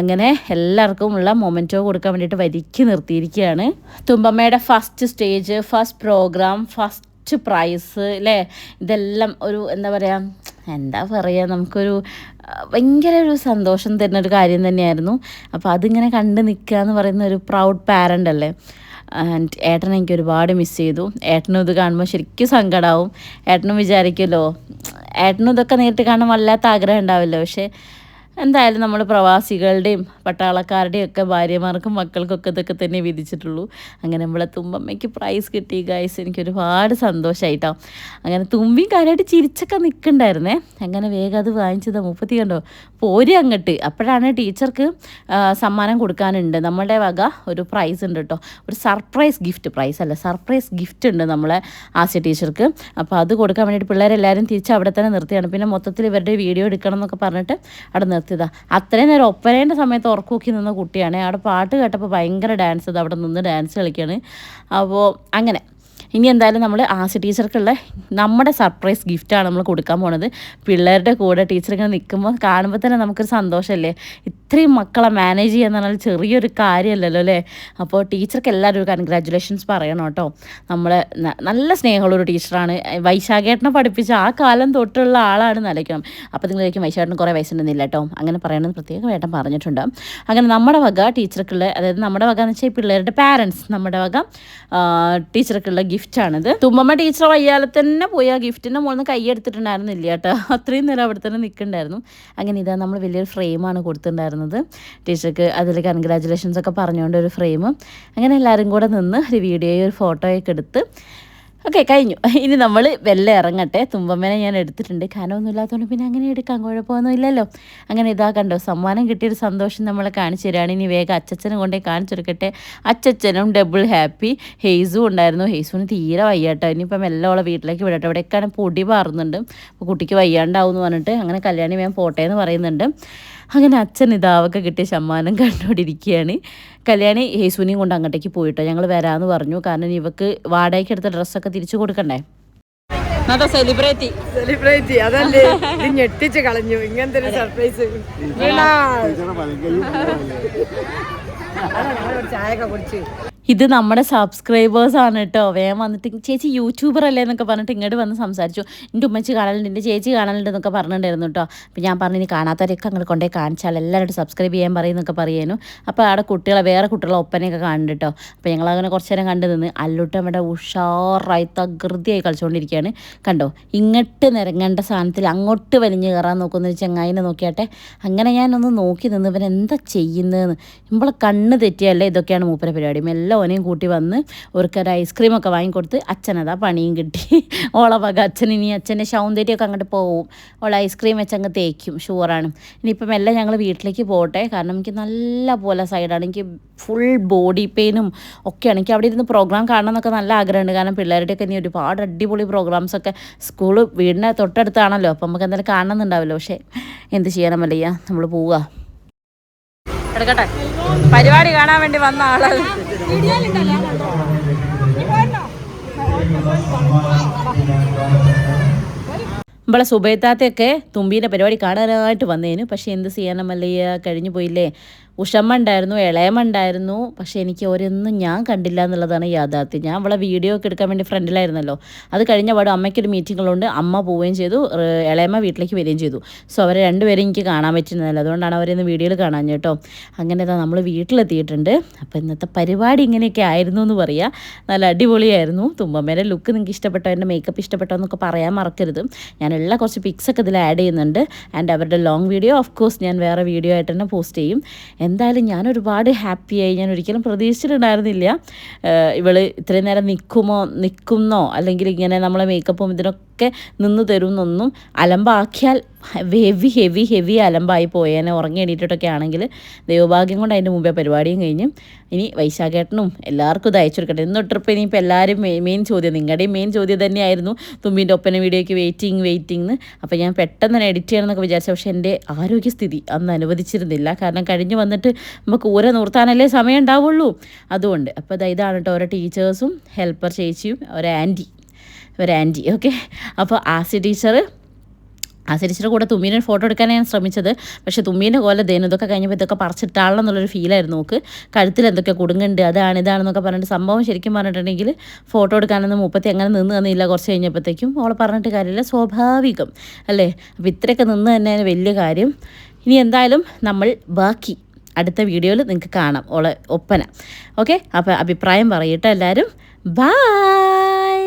അങ്ങനെ എല്ലാവർക്കും ഉള്ള മൊമെന്റോ കൊടുക്കാൻ വേണ്ടിയിട്ട് വരിക്കി നിർത്തിയിരിക്കുകയാണ്. തുമ്പമ്മയുടെ first stage first program first prize അല്ലേ ഇതെല്ലാം ഒരു എന്താ പറയുക എന്താ പറയുക നമുക്കൊരു ഭയങ്കര ഒരു സന്തോഷം തരുന്ന ഒരു കാര്യം തന്നെയായിരുന്നു. അപ്പോൾ അതിങ്ങനെ കണ്ട് നിൽക്കുക എന്ന് പറയുന്ന ഒരു പ്രൗഡ് പാരന്റ് അല്ലേ? ആൻഡ് ഏട്ടനെ എനിക്ക് ഒരുപാട് മിസ് ചെയ്തു. ഏട്ടനും ഇത് കാണുമ്പോൾ ശരിക്കും സങ്കടമാവും ഏട്ടനും വിചാരിക്കുമല്ലോ ഏട്ടനും ഇതൊക്കെ നേരിട്ട് കാണാൻ വല്ലാത്ത ആഗ്രഹം ഉണ്ടാവില്ല? പക്ഷേ എന്തായാലും നമ്മൾ പ്രവാസികളുടെയും പട്ടാളക്കാരുടെയും ഒക്കെ ഭാര്യമാർക്കും മക്കൾക്കൊക്കെ ഇതൊക്കെ തന്നെ വിധിച്ചിട്ടുള്ളൂ. അങ്ങനെ നമ്മളെ തുമ്പമ്മയ്ക്ക് പ്രൈസ് കിട്ടി ഗൈസ് എനിക്ക് ഒരുപാട് സന്തോഷമായിട്ടോ അങ്ങനെ തുമ്പിയും കാര്യമായിട്ട് ചിരിച്ചൊക്കെ നിൽക്കണ്ടായിരുന്നേ. അങ്ങനെ വേഗം അത് വാങ്ങിച്ചത്. മുപ്പത്തി കണ്ടോ? പോരി അങ്ങോട്ട്. അപ്പോഴാണ് ടീച്ചർക്ക് സമ്മാനം കൊടുക്കാനുണ്ട്. നമ്മളുടെ വക ഒരു പ്രൈസ് ഉണ്ട് കേട്ടോ. ഒരു സർപ്രൈസ് ഗിഫ്റ്റ് പ്രൈസ് അല്ല സർപ്രൈസ് ഗിഫ്റ്റ് ഉണ്ട് നമ്മളെ ആസ്യ ടീച്ചർക്ക്. അപ്പോൾ അത് കൊടുക്കാൻ വേണ്ടിയിട്ട് പിള്ളേരെല്ലാവരും തിരിച്ച് അവിടെ തന്നെ നിർത്തിയാണ്. പിന്നെ മൊത്തത്തിൽ ഇവരുടെ വീഡിയോ എടുക്കണം എന്നൊക്കെ പറഞ്ഞിട്ട് അവിടെ നിർത്തിയതാ അത്രയും നേരം ഒപ്പരേന്റെ സമയത്ത് ഉറക്കൂക്കി നിന്ന കുട്ടിയാണ്. അവിടെ പാട്ട് കേട്ടപ്പോൾ ഭയങ്കര ഡാൻസ് അത് അവിടെ നിന്ന് ഡാൻസ് കളിക്കുകയാണ് അപ്പോൾ അങ്ങനെ. ഇനി എന്തായാലും നമ്മൾ ആസി ടീച്ചർക്കുള്ള നമ്മുടെ സർപ്രൈസ് ഗിഫ്റ്റാണ് നമ്മൾ കൊടുക്കാൻ പോണത്. പിള്ളേരുടെ കൂടെ ടീച്ചർ ഇങ്ങനെ നിൽക്കുമ്പോൾ കാണുമ്പോൾ തന്നെ നമുക്കൊരു സന്തോഷമല്ലേ ഇത്രയും മക്കളെ മാനേജ് ചെയ്യാന്ന് പറഞ്ഞാൽ ചെറിയൊരു കാര്യമല്ലല്ലോ അല്ലേ? അപ്പോൾ ടീച്ചർക്ക് എല്ലാവരും ഒരു കൺഗ്രാറ്റുലേഷൻസ് പറയണം കേട്ടോ. നമ്മൾ നല്ല സ്നേഹമുള്ളൊരു ടീച്ചറാണ്. വൈശാഖേട്ടനെ പഠിപ്പിച്ച ആ കാലം തൊട്ടുള്ള ആളാണ് നിലയ്ക്കണം അപ്പോൾ നിങ്ങളേക്കും വൈശാഖേട്ടൻ കുറേ വയസ്സുണ്ടെന്നില്ല കേട്ടോ. അങ്ങനെ പറയണമെന്ന് പ്രത്യേകം ഏട്ടൻ പറഞ്ഞിട്ടുണ്ട്. അങ്ങനെ നമ്മുടെ വക ടീച്ചർക്കുള്ള അതായത് നമ്മുടെ വക എന്ന് വെച്ചാൽ പിള്ളേരുടെ പാരൻസ് നമ്മുടെ വക ടീച്ചർക്കുള്ള ഗിഫ്റ്റാണിത് തുമ്മമ്മ ടീച്ചർ വയ്യാലെ തന്നെ പോയി. ആ ഗിഫ്റ്റിന്റെ മുകളിൽ നിന്ന് കൈ എടുത്തിട്ടുണ്ടായിരുന്നില്ല കേട്ടോ. അത്രയും നേരം അവിടെ തന്നെ നിൽക്കുന്നുണ്ടായിരുന്നു അങ്ങനെ ഇതാ നമ്മൾ വലിയൊരു ഫ്രെയിമാണ് കൊടുത്തിട്ടുണ്ടായിരുന്നത്. ടീച്ചർക്ക് അതിൽ കൺഗ്രാജുലേഷൻസ് ഒക്കെ പറഞ്ഞുകൊണ്ട് ഒരു ഫ്രെയിം അങ്ങനെ എല്ലാവരും കൂടെ നിന്ന് ഒരു വീഡിയോയും ഒരു ഫോട്ടോയൊക്കെ എടുത്ത്. ഓക്കെ കഴിഞ്ഞു. ഇനി നമ്മൾ വെല്ല ഇറങ്ങട്ടെ. തുമ്പമ്മേനെ ഞാൻ എടുത്തിട്ടുണ്ട്. കനമൊന്നും ഇല്ലാത്തതുകൊണ്ട് പിന്നെ അങ്ങനെ എടുക്കാൻ കുഴപ്പമൊന്നും ഇല്ലല്ലോ. അങ്ങനെ ഇതാ കണ്ടോ സമ്മാനം കിട്ടിയൊരു സന്തോഷം നമ്മളെ കാണിച്ചു തരികയാണ് ഇനി വേഗം അച്ചച്ചനും കൊണ്ടേ കാണിച്ചെടുക്കട്ടെ അച്ചച്ചനും ഡബിൾ ഹാപ്പി ഹെയ്സും ഉണ്ടായിരുന്നു. ഹെയ്സുവിന് തീരെ വയ്യാട്ടോ. ഇനിയിപ്പം എല്ലാം ഉള്ള വീട്ടിലേക്ക് വിടട്ടെ. ഇവിടെയൊക്കെയാണ് പൊടി പാറുന്നുണ്ട്. അപ്പോൾ കുട്ടിക്ക് വയ്യാണ്ടാവും എന്ന് പറഞ്ഞിട്ട് അങ്ങനെ കല്യാണി വേഗം പോട്ടെ എന്ന് പറയുന്നുണ്ട്. അങ്ങനെ അച്ഛൻ ഇതാവൊക്കെ കിട്ടിയ സമ്മാനം കണ്ടുകൊണ്ടിരിക്കുകയാണ്. കല്യാണി യേശുവിനെയും കൊണ്ട് അങ്ങോട്ടേക്ക് പോയിട്ടോ? ഞങ്ങൾ വരാമെന്ന് പറഞ്ഞു. കാരണം ഇവക്ക് വാടകയ്ക്ക് എടുത്ത ഡ്രസ്സൊക്കെ തിരിച്ചു കൊടുക്കണ്ടേ? സെലിബ്രേറ്റ് സെലിബ്രേറ്റ് അതല്ലേ? ഇത് ഞെട്ടിച്ച് കളഞ്ഞു. ഇങ്ങനത്തെ ഒരു സർപ്രൈസ് ചായ ഒക്കെ കുടിച്ച്. ഇത് നമ്മുടെ സബ്സ്ക്രൈബേഴ്സ് ആണ് കേട്ടോ വേഗം വന്നിട്ട് ചേച്ചി യൂട്യൂബർ അല്ലേ എന്നൊക്കെ പറഞ്ഞിട്ട് ഇങ്ങോട്ട് വന്ന് സംസാരിച്ചു. എന്റെ ഉമ്മച്ചി കാണലുണ്ട് എന്റെ ചേച്ചി കാണലുണ്ട് എന്നൊക്കെ പറഞ്ഞിട്ടുണ്ടായിരുന്നു കേട്ടോ അപ്പോൾ ഞാൻ പറഞ്ഞു ഇനി കാണാത്തവരൊക്കെ അങ്ങോട്ട് കൊണ്ടേ കാണിച്ചാൽ എല്ലാവരും സബ്സ്ക്രൈബ് ചെയ്യാൻ പറയുന്നൊക്കെ പറയാനു. അപ്പോൾ അവിടെ കുട്ടികളെ വേറെ കുട്ടികളെ ഒപ്പനയൊക്കെ കാണുന്നുണ്ട് കേട്ടോ അപ്പോൾ ഞങ്ങളങ്ങനെ കുറച്ച് നേരം കണ്ടു നിന്ന് അല്ലുട്ടമ്മയുടെ ഉഷാറായി തകൃതിയായി കളിച്ചുകൊണ്ടിരിക്കുകയാണ് കണ്ടോ? ഇങ്ങോട്ട് നിരങ്ങേണ്ട സാധനത്തിൽ അങ്ങോട്ട് വലിഞ്ഞ് കയറാൻ നോക്കുന്ന ഒരു ചങ്ങായിനെ നോക്കിയാട്ടെ. അങ്ങനെ ഞാനൊന്ന് നോക്കി നിന്ന് ഇവൻ എന്താ ചെയ്യുന്നതെന്ന് നമ്മളെ കണ്ണ് തെറ്റിയല്ലേ ഇതൊക്കെയാണ് മൂപ്പര പരിപാടി. മെല്ലെ ഓനെയും കൂട്ടി വന്ന് ഒരുക്കൊരു ഐസ്ക്രീമൊക്കെ വാങ്ങിക്കൊടുത്ത് അച്ഛനതാ പണിയും കിട്ടി. ഓളവക അച്ഛൻ ഇനി അച്ഛന്റെ സൗന്ദര്യമൊക്കെ അങ്ങോട്ട് പോവും. ഓൾ ഐസ്ക്രീം വെച്ച് അങ്ങ് തേക്കും ഷുവറാണ് ഇനിയിപ്പം എല്ലാം ഞങ്ങൾ വീട്ടിലേക്ക് പോട്ടെ. കാരണം എനിക്ക് നല്ല പോലെ സൈഡാണ് എനിക്ക് ഫുൾ ബോഡി പെയിനും ഒക്കെയാണ് എനിക്ക് അവിടെ ഇരുന്ന് പ്രോഗ്രാം കാണണം എന്നൊക്കെ നല്ല ആഗ്രഹമുണ്ട്. കാരണം പിള്ളേരുടെയൊക്കെ ഇനി ഒരുപാട് അടിപൊളി പ്രോഗ്രാംസൊക്കെ സ്കൂൾ വീടിന്റെ തൊട്ടടുത്താണല്ലോ. അപ്പം നമുക്ക് എന്തായാലും കാണണമെന്നുണ്ടാവില്ല. പക്ഷേ എന്ത് ചെയ്യാനും വയ്യ നമ്മൾ പോവുക. എടുക്കട്ടെ? പരിപാടി കാണാൻ വേണ്ടി വന്ന ആളാണ്. നമ്മളെ സുബൈത്താത്തയൊക്കെ തുമ്പീന്റെ പരിപാടി കാണാനായിട്ട് വന്നേനു. പക്ഷേ എന്ത് ചെയ്യാനമല്ലയ്യ കഴിഞ്ഞു പോയില്ലേ? ഉഷമ്മ ഉണ്ടായിരുന്നു ഇളയമ്മ ഉണ്ടായിരുന്നു പക്ഷേ എനിക്ക് ഓരോന്നും ഞാൻ കണ്ടില്ല എന്നുള്ളതാണ് യാഥാർത്ഥ്യം. ഞാൻ അവളെ വീഡിയോ ഒക്കെ എടുക്കാൻ വേണ്ടി ഫ്രണ്ടിലായിരുന്നല്ലോ. അത് കഴിഞ്ഞ പാടും അമ്മയ്ക്കൊരു മീറ്റിങ്ങുകളുണ്ട് അമ്മ പോവുകയും ചെയ്തു ഇളയമ്മ വീട്ടിലേക്ക് വരികയും ചെയ്തു. സോ അവരെ രണ്ടുപേരും എനിക്ക് കാണാൻ പറ്റുന്നതല്ല. അതുകൊണ്ടാണ് അവരെ ഇന്ന് വീഡിയോയിൽ കാണാൻ കേട്ടോ. അങ്ങനെ നമ്മൾ വീട്ടിലെത്തിയിട്ടുണ്ട്. അപ്പോൾ ഇന്നത്തെ പരിപാടി ഇങ്ങനെയൊക്കെ ആയിരുന്നു എന്ന് പറയുക നല്ല അടിപൊളിയായിരുന്നു. തുമ്പമ്മേന്റെ ലുക്ക് നിങ്ങൾക്ക് ഇഷ്ടപ്പെട്ടോ എന്റെ മേക്കപ്പ് ഇഷ്ടപ്പെട്ടോ എന്നൊക്കെ പറയാൻ മറക്കരുത്. ഞാനുള്ള കുറച്ച് പിക്സൊക്കെ ഇതിൽ ആഡ് ചെയ്യുന്നുണ്ട്. ആൻഡ് അവരുടെ ലോങ് വീഡിയോ ഓഫ് കോഴ്സ് ഞാൻ വേറെ വീഡിയോ ആയിട്ട് തന്നെ പോസ്റ്റ് ചെയ്യും. എന്തായാലും ഞാൻ ഒരുപാട് ഹാപ്പിയായി. ഞാൻ ഒരിക്കലും പ്രതീക്ഷിച്ചിട്ടുണ്ടായിരുന്നില്ല ഇവൾ ഇത്രയും നേരം നിൽക്കുമോ നിൽക്കുന്നോ അല്ലെങ്കിൽ ഇങ്ങനെ നമ്മളെ മേക്കപ്പും ഇതിനൊക്കെ നിന്ന് തരുമെന്നൊന്നും അലമ്പാക്കിയാൽ ഹെവി ഹെവി ഹെവി അലമ്പായി പോയേനെ ഉറങ്ങി എണീറ്റിട്ടൊക്കെ ആണെങ്കിൽ ദൈവഭാഗ്യം കൊണ്ട് അതിന്റെ മുമ്പേ പരിപാടിയും കഴിഞ്ഞ് ഇനി വൈശാഖേട്ടനും എല്ലാവർക്കും ഇത് അയച്ചു കൊടുക്കട്ടെ. ഇന്ന് ട്രിപ്പ് ഇനിയിപ്പോൾ എല്ലാവരും മെയിൻ ചോദ്യം നിങ്ങളുടെയും മെയിൻ ചോദ്യം തന്നെയായിരുന്നു തുമ്പിന്റെ ഒപ്പന വീഡിയോയ്ക്ക് വെയിറ്റിംഗ് വെയിറ്റിംഗ് എന്ന് അപ്പോൾ ഞാൻ പെട്ടെന്ന് തന്നെ എഡിറ്റ് ചെയ്യണമെന്നൊക്കെ വിചാരിച്ചു. പക്ഷേ എന്റെ ആരോഗ്യസ്ഥിതി അന്ന് അനുവദിച്ചിരുന്നില്ല. കാരണം കഴിഞ്ഞ് വന്നിട്ട് നമുക്ക് ഊര നിർത്താനല്ലേ സമയം ഉണ്ടാവുള്ളൂ. അതുകൊണ്ട് അപ്പോൾ ഇതാണ് കേട്ടോ ഓരോ ടീച്ചേഴ്സും ഹെൽപ്പർ ചേച്ചിയും ഒരു ആന്റി ഒരു ആന്റി ഓക്കെ അപ്പോൾ ആസി ടീച്ചർ ആ സിരിച്ചിന്റെ കൂടെ തുമ്മീനെ ഫോട്ടോ എടുക്കാനാണ് ഞാൻ ശ്രമിച്ചത്. പക്ഷേ തുമ്മീന്റെ കോല ദേനു ഇതൊക്കെ കഴിഞ്ഞപ്പോൾ ഇതൊക്കെ പറിച്ചിട്ടാളണം എന്നുള്ളൊരു ഫീലായിരുന്നു നോക്ക് കഴുത്തിൽ എന്തൊക്കെ കുടുങ്ങുണ്ട് അതാണ് ഇതാണെന്നൊക്കെ പറഞ്ഞിട്ട് സംഭവം ശരിക്കും പറഞ്ഞിട്ടുണ്ടെങ്കിൽ ഫോട്ടോ എടുക്കാനൊന്നും മുപ്പത്തി അങ്ങനെ നിന്ന് തന്നില്ല കുറച്ച് കഴിഞ്ഞപ്പോഴത്തേക്കും. അവളെ പറഞ്ഞിട്ട് കാര്യമില്ല സ്വാഭാവികം അല്ലേ? അപ്പോൾ ഇത്രയൊക്കെ നിന്ന് തന്നെ വലിയ കാര്യം. ഇനി എന്തായാലും നമ്മൾ ബാക്കി അടുത്ത വീഡിയോയിൽ നിങ്ങൾക്ക് കാണാം ഓളെ ഒപ്പന. ഓക്കെ? അപ്പോൾ അഭിപ്രായം പറയട്ടെ എല്ലാവരും. ബായ്